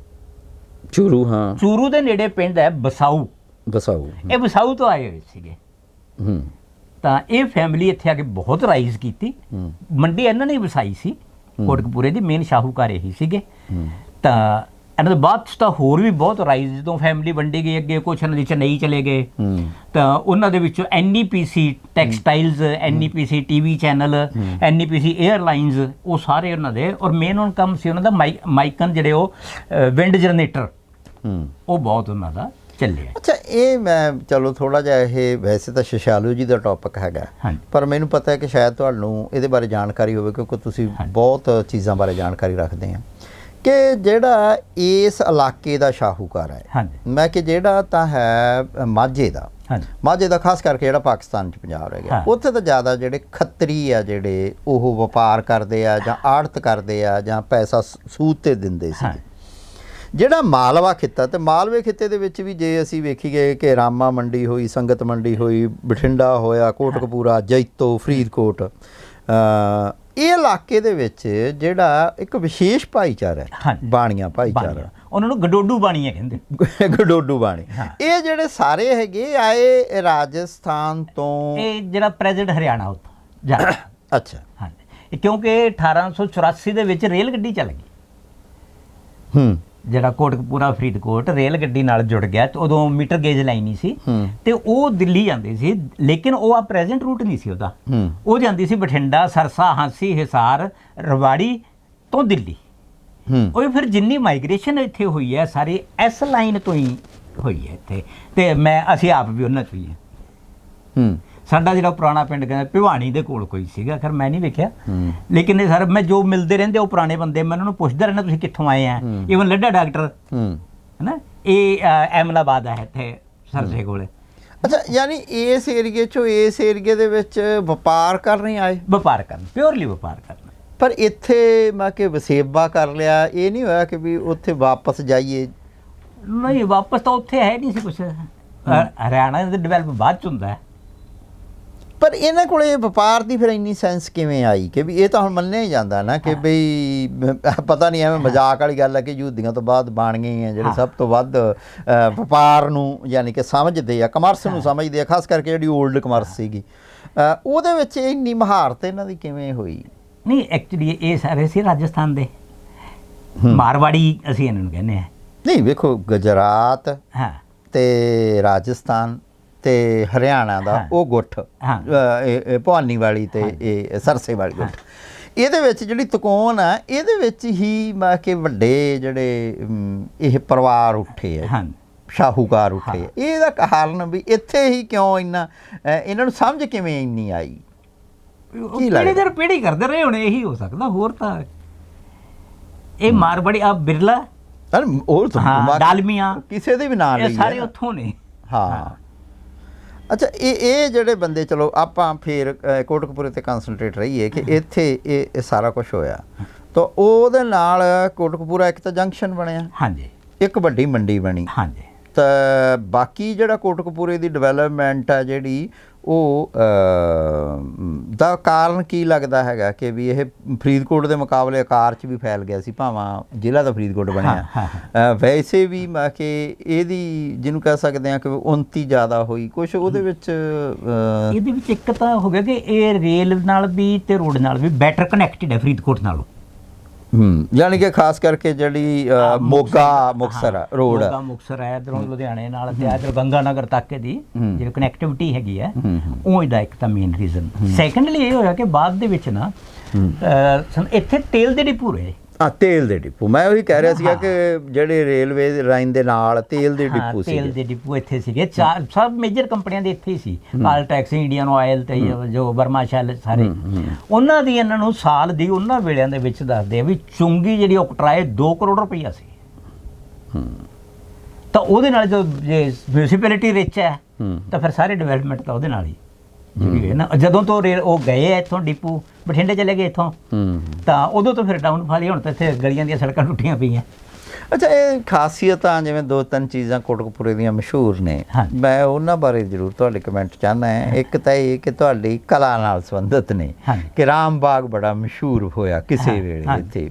ਚੂਰੂ ਹਾਂ। ਚੂਰੂ ਦੇ ਨੇੜੇ ਪਿੰਡ ਹੈ ਬਸਾਊ। ਬਸਾਊ ਇਹ ਬਸਾਊ ਤੋਂ ਆਏ ਹੋਏ ਸੀਗੇ। ਹੂੰ। ਤਾਂ ਇਹ ਫੈਮਿਲੀ ਇੱਥੇ ਆ ਕੇ ਬਹੁਤ ਰਾਈਜ਼ ਕੀਤੀ। ਮੰਡੀ ਇਹਨਾਂ ਨੇ ਵਸਾਈ ਸੀ। ਕੋਟਕਪੂਰੇ ਦੀ ਮੇਨ ਸ਼ਾਹੂਕਾਰ ਇਹੀ ਸੀਗੇ। ਹੂੰ। ਤਾਂ ਇਹਨਾਂ ਦੇ ਬਾਅਦ ਤਾਂ ਹੋਰ ਵੀ ਬਹੁਤ ਰਾਈਜ਼ ਜਦੋਂ ਫੈਮਿਲੀ ਵੰਡੀ ਗਈ ਅੱਗੇ ਕੁਛ ਇਹਨਾਂ ਦੀ ਚੇਨਈ ਚਲੇ ਗਏ। ਤਾਂ ਉਹਨਾਂ ਦੇ ਵਿੱਚੋਂ NEPC textiles NEPC TV channel NEPC airlines ਉਹ ਸਾਰੇ ਉਹਨਾਂ ਦੇ। ਔਰ ਮੇਨ on ਕੰਮ ਸੀ ਉਹਨਾਂ ਦਾ ਮਾਈ- ਮਾਈਕਨ ਜਿਹੜੇ ਉਹ ਵਿੰਡ ਜਨਰੇਟਰ ਉਹ ਬਹੁਤ ਉਹਨਾਂ ਦਾ ਚੱਲਿਆ। ਅੱਛਾ ਇਹ ਮੈਂ ਚਲੋ ਥੋੜਾ ਜਿਹਾ ਇਹ ਵੈਸੇ ਤਾਂ ਸ਼ਸ਼ਾਲੂ ਦਾ ਟੌਪਿਕ ਹੈਗਾ। ਪਰ ਮੈਨੂੰ ਪਤਾ ਹੈ ਕਿ ਸ਼ਾਇਦ ਤੁਹਾਨੂੰ ਇਹਦੇ ਬਾਰੇ ਜਾਣਕਾਰੀ ਹੋਵੇ ਕਿਉਂਕਿ ਤੁਸੀਂ ਬਹੁਤ ਚੀਜ਼ਾਂ ਬਾਰੇ ਜਾਣਕਾਰੀ ਰੱਖਦੇ ਆ। ਕਿ ਜਿਹੜਾ ਇਸ ਇਲਾਕੇ ਦਾ ਸ਼ਾਹੂਕਾਰ ਹੈ। ਹਾਂਜੀ। ਮੈਂ ਕਿ ਜਿਹੜਾ ਤਾਂ ਹੈ ਮਾਝੇ ਦਾ। ਹਾਂਜੀ। ਮਾਝੇ ਦਾ ਖਾਸ ਕਰਕੇ ਜਿਹੜਾ ਪਾਕਿਸਤਾਨ ਚ ਪੰਜਾਬ ਰਹਿ ਗਿਆ। ਉੱਥੇ ਤਾਂ ਜ਼ਿਆਦਾ ਜਿਹੜੇ ਖੱਤਰੀ ਆ ਜਿਹੜੇ ਉਹ ਵਪਾਰ ਕਰਦੇ ਆ ਜਾਂ ਆੜਤ ਕਰਦੇ ਆ ਜਾਂ ਪੈਸਾ ਸੂਦ ਤੇ ਦਿੰਦੇ ਸੀ। ਜਿਹੜਾ ਮਾਲਵਾ ਖਿੱਤਾ ਤੇ ਮਾਲਵੇ ਖਿੱਤੇ ਦੇ ਵਿੱਚ ਵੀ ਜੇ ਅਸੀਂ ਵੇਖੀਏ ਕਿ ਰਾਮਾ ਮੰਡੀ ਹੋਈ ਸੰਗਤ ਮੰਡੀ ਹੋਈ ਬਠਿੰਡਾ ਹੋਇਆ ਕੋਟਕਪੂਰਾ ਜੈਤੋ ਫਰੀਦਕੋਟ ਇਹ ਇਲਾਕੇ ਦੇ ਵਿੱਚ ਜਿਹੜਾ ਇੱਕ ਵਿਸ਼ੇਸ਼ ਭਾਈਚਾਰਾ ਹੈ। ਬਾਣੀਆਂ ਭਾਈਚਾਰਾ। ਉਹਨਾਂ ਨੂੰ ਗਡੋਡੂ ਬਾਣੀਆਂ ਕਹਿੰਦੇ ਗਡੋਡੂ ਬਾਣੀ। ਹਾਂ। ਇਹ ਜਿਹੜੇ ਸਾਰੇ ਹੈਗੇ ਆਏ ਰਾਜਸਥਾਨ ਤੋਂ ਇਹ ਜਿਹੜਾ ਪ੍ਰੈਜ਼ੀਡੈਂਟ ਹਰਿਆਣਾ ਉੱਥੋਂ ਜਾ ਅੱਛਾ। ਹਾਂਜੀ। ਇਹ ਕਿਉਂਕਿ 1884 ਦੇ ਵਿੱਚ ਰੇਲ ਗੱਡੀ ਚੱਲ ਗਈ। ਹੂੰ। ਜਿਹੜਾ ਕੋਟਕਪੂਰਾ ਫਰੀਦਕੋਟ ਰੇਲ ਗੱਡੀ ਨਾਲ ਜੁੜ ਗਿਆ ਤੇ ਉਦੋਂ ਮੀਟਰ ਗੇਜ ਲਾਈਨ ਨਹੀਂ ਸੀ। ਹੂੰ। ਤੇ ਉਹ ਦਿੱਲੀ ਜਾਂਦੇ ਸੀ ਲੇਕਿਨ ਉਹ ਆ ਪ੍ਰੈਜ਼ੈਂਟ ਰੂਟ ਨਹੀਂ ਸੀ ਉਹਦਾ। ਹੂੰ। ਉਹ ਜਾਂਦੀ ਸੀ ਬਠਿੰਡਾ ਸਰਸਾ ਹਾਂਸੀ ਹਿਸਾਰ ਰਵਾੜੀ ਤੋਂ ਦਿੱਲੀ। ਹੂੰ। ਉਹ ਫਿਰ ਜਿੰਨੀ ਮਾਈਗ੍ਰੇਸ਼ਨ ਇੱਥੇ ਹੋਈ ਹੈ ਸਾਰੀ ਇਸ ਲਾਈਨ ਤੋਂ ਹੀ ਹੋਈ ਹੈ ਇੱਥੇ। ਤੇ ਮੈਂ ਅਸੀਂ ਆਪ ਵੀ ਉਹਨਾਂ ਚੋਂ ਹੀ ਹਾਂ। ਹੂੰ। ਸਾਡਾ ਜਿਹੜਾ ਪੁਰਾਣਾ ਪਿੰਡ ਕਹਿੰਦਾ ਭਿਵਾਣੀ ਦੇ ਕੋਲ ਕੋਈ ਸੀਗਾ ਖਰ ਮੈਂ ਨਹੀਂ ਵੇਖਿਆ। ਲੇਕਿਨ ਇਹ ਸਰ ਮੈਂ ਜੋ ਮਿਲਦੇ ਰਹਿੰਦੇ ਉਹ ਪੁਰਾਣੇ ਬੰਦੇ ਮੈਂ ਉਹਨਾਂ ਨੂੰ ਪੁੱਛਦਾ ਰਹਿੰਦਾ ਤੁਸੀਂ ਕਿੱਥੋਂ ਆਏ ਆ। ਇਵਨ ਲੱਡਾ ਡਾਕਟਰ। ਹੈਨਾ? ਇਹ ਅ, ਐਮਨਾਬਾਦ ਹੈ ਇੱਥੇ ਸਰਸੇ ਕੋਲੇ। ਅੱਛਾ ਯਾਨੀ ਇਸ ਏਰੀਏ ਚੋਂ ਇਸ ਏਰੀਏ ਦੇ ਵਿੱਚ ਵਪਾਰ ਕਰਨੇ ਆਏ? ਵਪਾਰ ਕਰਨ ਪਿਓਰਲੀ ਵਪਾਰ ਕਰਨਾ। ਪਰ ਇੱਥੇ ਮੈਂ ਕਿ ਵਸੇਬਾ ਕਰ ਲਿਆ ਇਹ ਨਹੀਂ ਹੋਇਆ ਕਿ ਵੀ ਉੱਥੇ ਵਾਪਸ ਜਾਈਏ? ਨਹੀਂ ਵਾਪਸ ਤਾਂ ਉੱਥੇ ਹੈ ਨਹੀਂ ਸੀ ਕੁਛ। ਹਰਿਆਣਾ ਦੇ ਡਿਵੈਲਪ ਬਾਅਦ ਚ ਹੁੰਦਾ ਹੈ। ਪਰ ਇਹਨਾਂ ਕੋਲੇ ਵਪਾਰ ਦੀ ਫਿਰ ਇੰਨੀ ਸੈਂਸ ਕਿਵੇਂ ਆਈ ਕਿ ਵੀ ਇਹ ਤਾਂ ਹੁਣ ਮੰਨਿਆ ਹੀ ਜਾਂਦਾ ਨਾ ਕਿ ਬਈ ਪਤਾ ਨਹੀਂ ਐਵੇਂ ਮਜ਼ਾਕ ਵਾਲੀ ਗੱਲ ਹੈ ਕਿ ਯੂਧੀਆਂ ਤੋਂ ਬਾਅਦ ਬਣ ਗਏ ਆ ਜਿਹੜੇ। ਸਭ ਤੋਂ ਵੱਧ ਵਪਾਰ ਨੂੰ ਯਾਨੀ ਕਿ ਸਮਝਦੇ ਆ ਕਮਰਸ ਨੂੰ ਸਮਝਦੇ ਆ ਖਾਸ ਕਰਕੇ ਜਿਹੜੀ 올ਡ ਕਮਰਸ ਸੀਗੀ। ਉਹਦੇ ਵਿੱਚ ਇੰਨੀ ਮਹਾਰਤ ਇਹਨਾਂ ਦੀ ਕਿਵੇਂ ਹੋਈ? ਨਹੀਂ ਐਕਚੁਅਲੀ ਇਹ ਸਾਰੇ ਸੀ ਰਾਜਸਥਾਨ ਦੇ। ਮਾਰਵਾੜੀ ਅਸੀਂ ਇਹਨਾਂ ਨੂੰ ਕਹਿੰਦੇ ਆ। ਨਹੀਂ ਵੇਖੋ ਗੁਜਰਾਤ ਹਾਂ। ਤੇ ਰਾਜਸਥਾਨ ਤੇ ਹਰਿਆਣਾ ਦਾ। ਉਹ ਗੁੱਠ ਭਵਾਨੀ ਵਾਲੀ ਤੇ ਇਹ ਸਰਸੇ ਵਾਲੀ ਗੁੱਠ। ਇਹਦੇ ਵਿੱਚ ਜਿਹੜੀ ਤਕੋਨ ਆ ਇਹਦੇ ਵਿੱਚ ਹੀ ਮੈਂ ਕਿ ਵੱਡੇ ਜਿਹੜੇ ਇਹ ਪਰਿਵਾਰ ਉੱਠੇ ਆ। ਹਾਂ। ਸ਼ਾਹੂਕਾਰ ਉੱਠੇ ਇਹਦਾ ਕਾਰਨ ਵੀ ਇੱਥੇ ਹੀ ਕਿਉਂ ਇੰਨਾ ਇਹਨਾਂ ਨੂੰ ਸਮਝ ਕਿਵੇਂ ਇੰਨੀ ਆਈ? ਕੀ ਲੱਗਦਾ? ਪੀੜੀ ਦਰ ਪੀੜੀ ਕਰਦੇ ਰਹੇ ਹੋਣੇ ਇਹੀ ਹੋ ਸਕਦਾ ਹੋਰ ਤਾਂ ਇਹ ਮਾਰਵਾੜੀ ਆ ਬਿਰਲਾ। ਤਾਂ ਡਾਲਮੀਆਂ। ਕਿਸੇ ਦੇ ਵੀ ਨਾਂ ਇਹ ਲਈ ਸਾਰੇ ਉੱਥੋਂ ਨੇ। ਹਾਂ। ਅੱਛਾ ਇਹ ਇਹ ਜਿਹੜੇ ਬੰਦੇ ਚਲੋ ਆਪਾਂ ਫੇਰ ਕੋਟਕਪੂਰੇ ਤੇ ਕਨਸੈਂਟਰੇਟ ਰਹੀਏ ਕਿ ਇੱਥੇ ਇਹ ਸਾਰਾ ਕੁਝ ਹੋਇਆ। ਤਾਂ ਉਹਦੇ ਨਾਲ ਕੋਟਕਪੂਰਾ ਇੱਕ ਤਾਂ ਜੰਕਸ਼ਨ ਬਣਿਆ। ਹਾਂਜੀ। ਇੱਕ ਵੱਡੀ ਮੰਡੀ ਬਣੀ। ਹਾਂਜੀ। ਤਾਂ ਬਾਕੀ ਜਿਹੜਾ ਕੋਟਕਪੂਰੇ ਦੀ ਡਿਵੈਲਪਮੈਂਟ ਆ ਜਿਹੜੀ ਉਹ ਦਾ ਕਾਰਨ ਕੀ ਲੱਗਦਾ ਹੈਗਾ ਕਿ ਵੀ ਇਹ ਫਰੀਦਕੋਟ ਦੇ ਮੁਕਾਬਲੇ ਆਕਾਰ 'ਚ ਵੀ ਫੈਲ ਗਿਆ ਸੀ ਭਾਵਾਂ ਜ਼ਿਲ੍ਹਾ ਦਾ ਫਰੀਦਕੋਟ ਬਣਿਆ। ਵੈਸੇ ਵੀ ਮੈਂ ਕਿ ਇਹਦੀ ਜਿਹਨੂੰ ਕਹਿ ਸਕਦੇ ਆ ਕਿ ਉਨਤੀ ਜ਼ਿਆਦਾ ਹੋਈ ਕੁਝ ਉਹਦੇ ਵਿੱਚ ਇਹਦੇ ਵਿੱਚ ਇੱਕ ਤਾਂ ਹੋ ਗਿਆ ਕਿ ਇਹ ਰੇਲ ਨਾਲ ਵੀ ਤੇ ਰੋਡ ਨਾਲ ਵੀ ਬੈਟਰ ਕਨੈਕਟਡ ਹੈ ਫਰੀਦਕੋਟ ਨਾਲੋਂ। ਹੂੰ ਯਾਨੀ ਕਿ ਖਾਸ ਕਰਕੇ ਜਿਹੜੀ ਮੋਗਾ ਮੁਕਸਰ ਰੋਡ। ਮੋਗਾ ਮੁਕਸਰ ਹੈ ਇਧਰੋਂ ਲੁਧਿਆਣੇ ਨਾਲ ਤੇ ਇਧਰ ਗੰਗਾ ਨਗਰ ਤੱਕ ਦੀ। ਜਿਹੜੀ ਕਨੈਕਟੀਵਿਟੀ ਹੈਗੀ ਹੈ। ਉਹ ਇਹਦਾ ਇੱਕ ਤਾਂ ਮੇਨ ਰੀਜ਼ਨ ਸੈਕੰਡਲੀ ਇਹ ਹੋਇਆ ਕਿ ਬਾਅਦ ਦੇ ਵਿੱਚ ਨਾ ਇੱਥੇ ਤੇਲ ਦੇ ਡਿਪੂ ਰਹੇ। ਆ ਤੇਲ ਦੇ ਡਿਪੂ। ਮੈਂ ਉਹੀ ਕਹਿ ਰਿਹਾ ਸੀਗਾ ਕਿ ਜਿਹੜੇ ਰੇਲਵੇ ਲਾਈਨ ਦੇ ਨਾਲ ਤੇਲ ਦੇ ਡਿਪੂ ਤੇਲ ਸੀ ਦੇ ਡਿਪੂ ਇੱਥੇ ਸੀਗੇ। ਚਾਰ ਸਭ ਮੇਜਰ ਕੰਪਨੀਆਂ ਦੇ ਇੱਥੇ ਹੀ ਸੀ। ਕਾਲ ਟੈਕਸੀ ਇੰਡੀਅਨ ਆਇਲ ਤੇ ਜੋ ਬਰਮਾ ਸ਼ੈਲ ਸਾਰੇ। ਉਹਨਾਂ ਦੀ ਇਹਨਾਂ ਨੂੰ ਸਾਲ ਦੀ ਉਹਨਾਂ ਵੇਲਿਆਂ ਦੇ ਵਿੱਚ ਦੱਸਦੇ ਆ ਵੀ ਚੁੰਗੀ ਜਿਹੜੀ ਉਹ ਕਟਰਾਏ 2 ਕਰੋੜ ਰੁਪਈਆ ਸੀ। ਤਾਂ ਉਹਦੇ ਨਾਲ ਜੋ ਜੇ ਮਿਊਨਿਸਪੈਲਿਟੀ ਰਿਚ ਹੈ। ਤਾਂ ਫਿਰ ਸਾਰੇ ਡਿਵੈਲਪਮੈਂਟ ਤਾਂ ਉਹਦੇ ਨਾਲ ਹੀ। ਹੈ ਨਾ ਜਦੋਂ ਤੋਂ ਰੇਲ ਉਹ ਗਏ ਆ ਇੱਥੋਂ ਡਿਪੂ ਬਠਿੰਡੇ ਚਲੇ ਗਏ ਇੱਥੋਂ ਹੂੰ ਤਾਂ ਉਦੋਂ ਤੋਂ ਫਿਰ ਡਾਊਨਫਾਲ ਹੀ ਹੁਣ ਤਾਂ ਇੱਥੇ ਗਲੀਆਂ ਦੀਆਂ ਸੜਕਾਂ ਟੁੱਟੀਆਂ ਪਈਆਂ ਅੱਛਾ ਇਹ ਖਾਸੀਅਤਾਂ ਜਿਵੇਂ ਦੋ ਤਿੰਨ ਚੀਜ਼ਾਂ ਕੋਟਕਪੂਰੇ ਦੀਆਂ ਮਸ਼ਹੂਰ ਨੇ। ਮੈਂ ਉਹਨਾਂ ਬਾਰੇ ਜ਼ਰੂਰ ਤੁਹਾਡੇ ਕਮੈਂਟ ਚਾਹਨਾ ਹੈ ਇੱਕ ਤਾਂ ਇਹ ਕਿ ਤੁਹਾਡੀ ਕਲਾ ਨਾਲ ਸੰਬੰਧਿਤ ਨੇ। ਕਿ ਰਾਮ ਬਾਗ ਬੜਾ ਮਸ਼ਹੂਰ ਹੋਇਆ ਕਿਸੇ ਵੇਲੇ। ਇੱਥੇ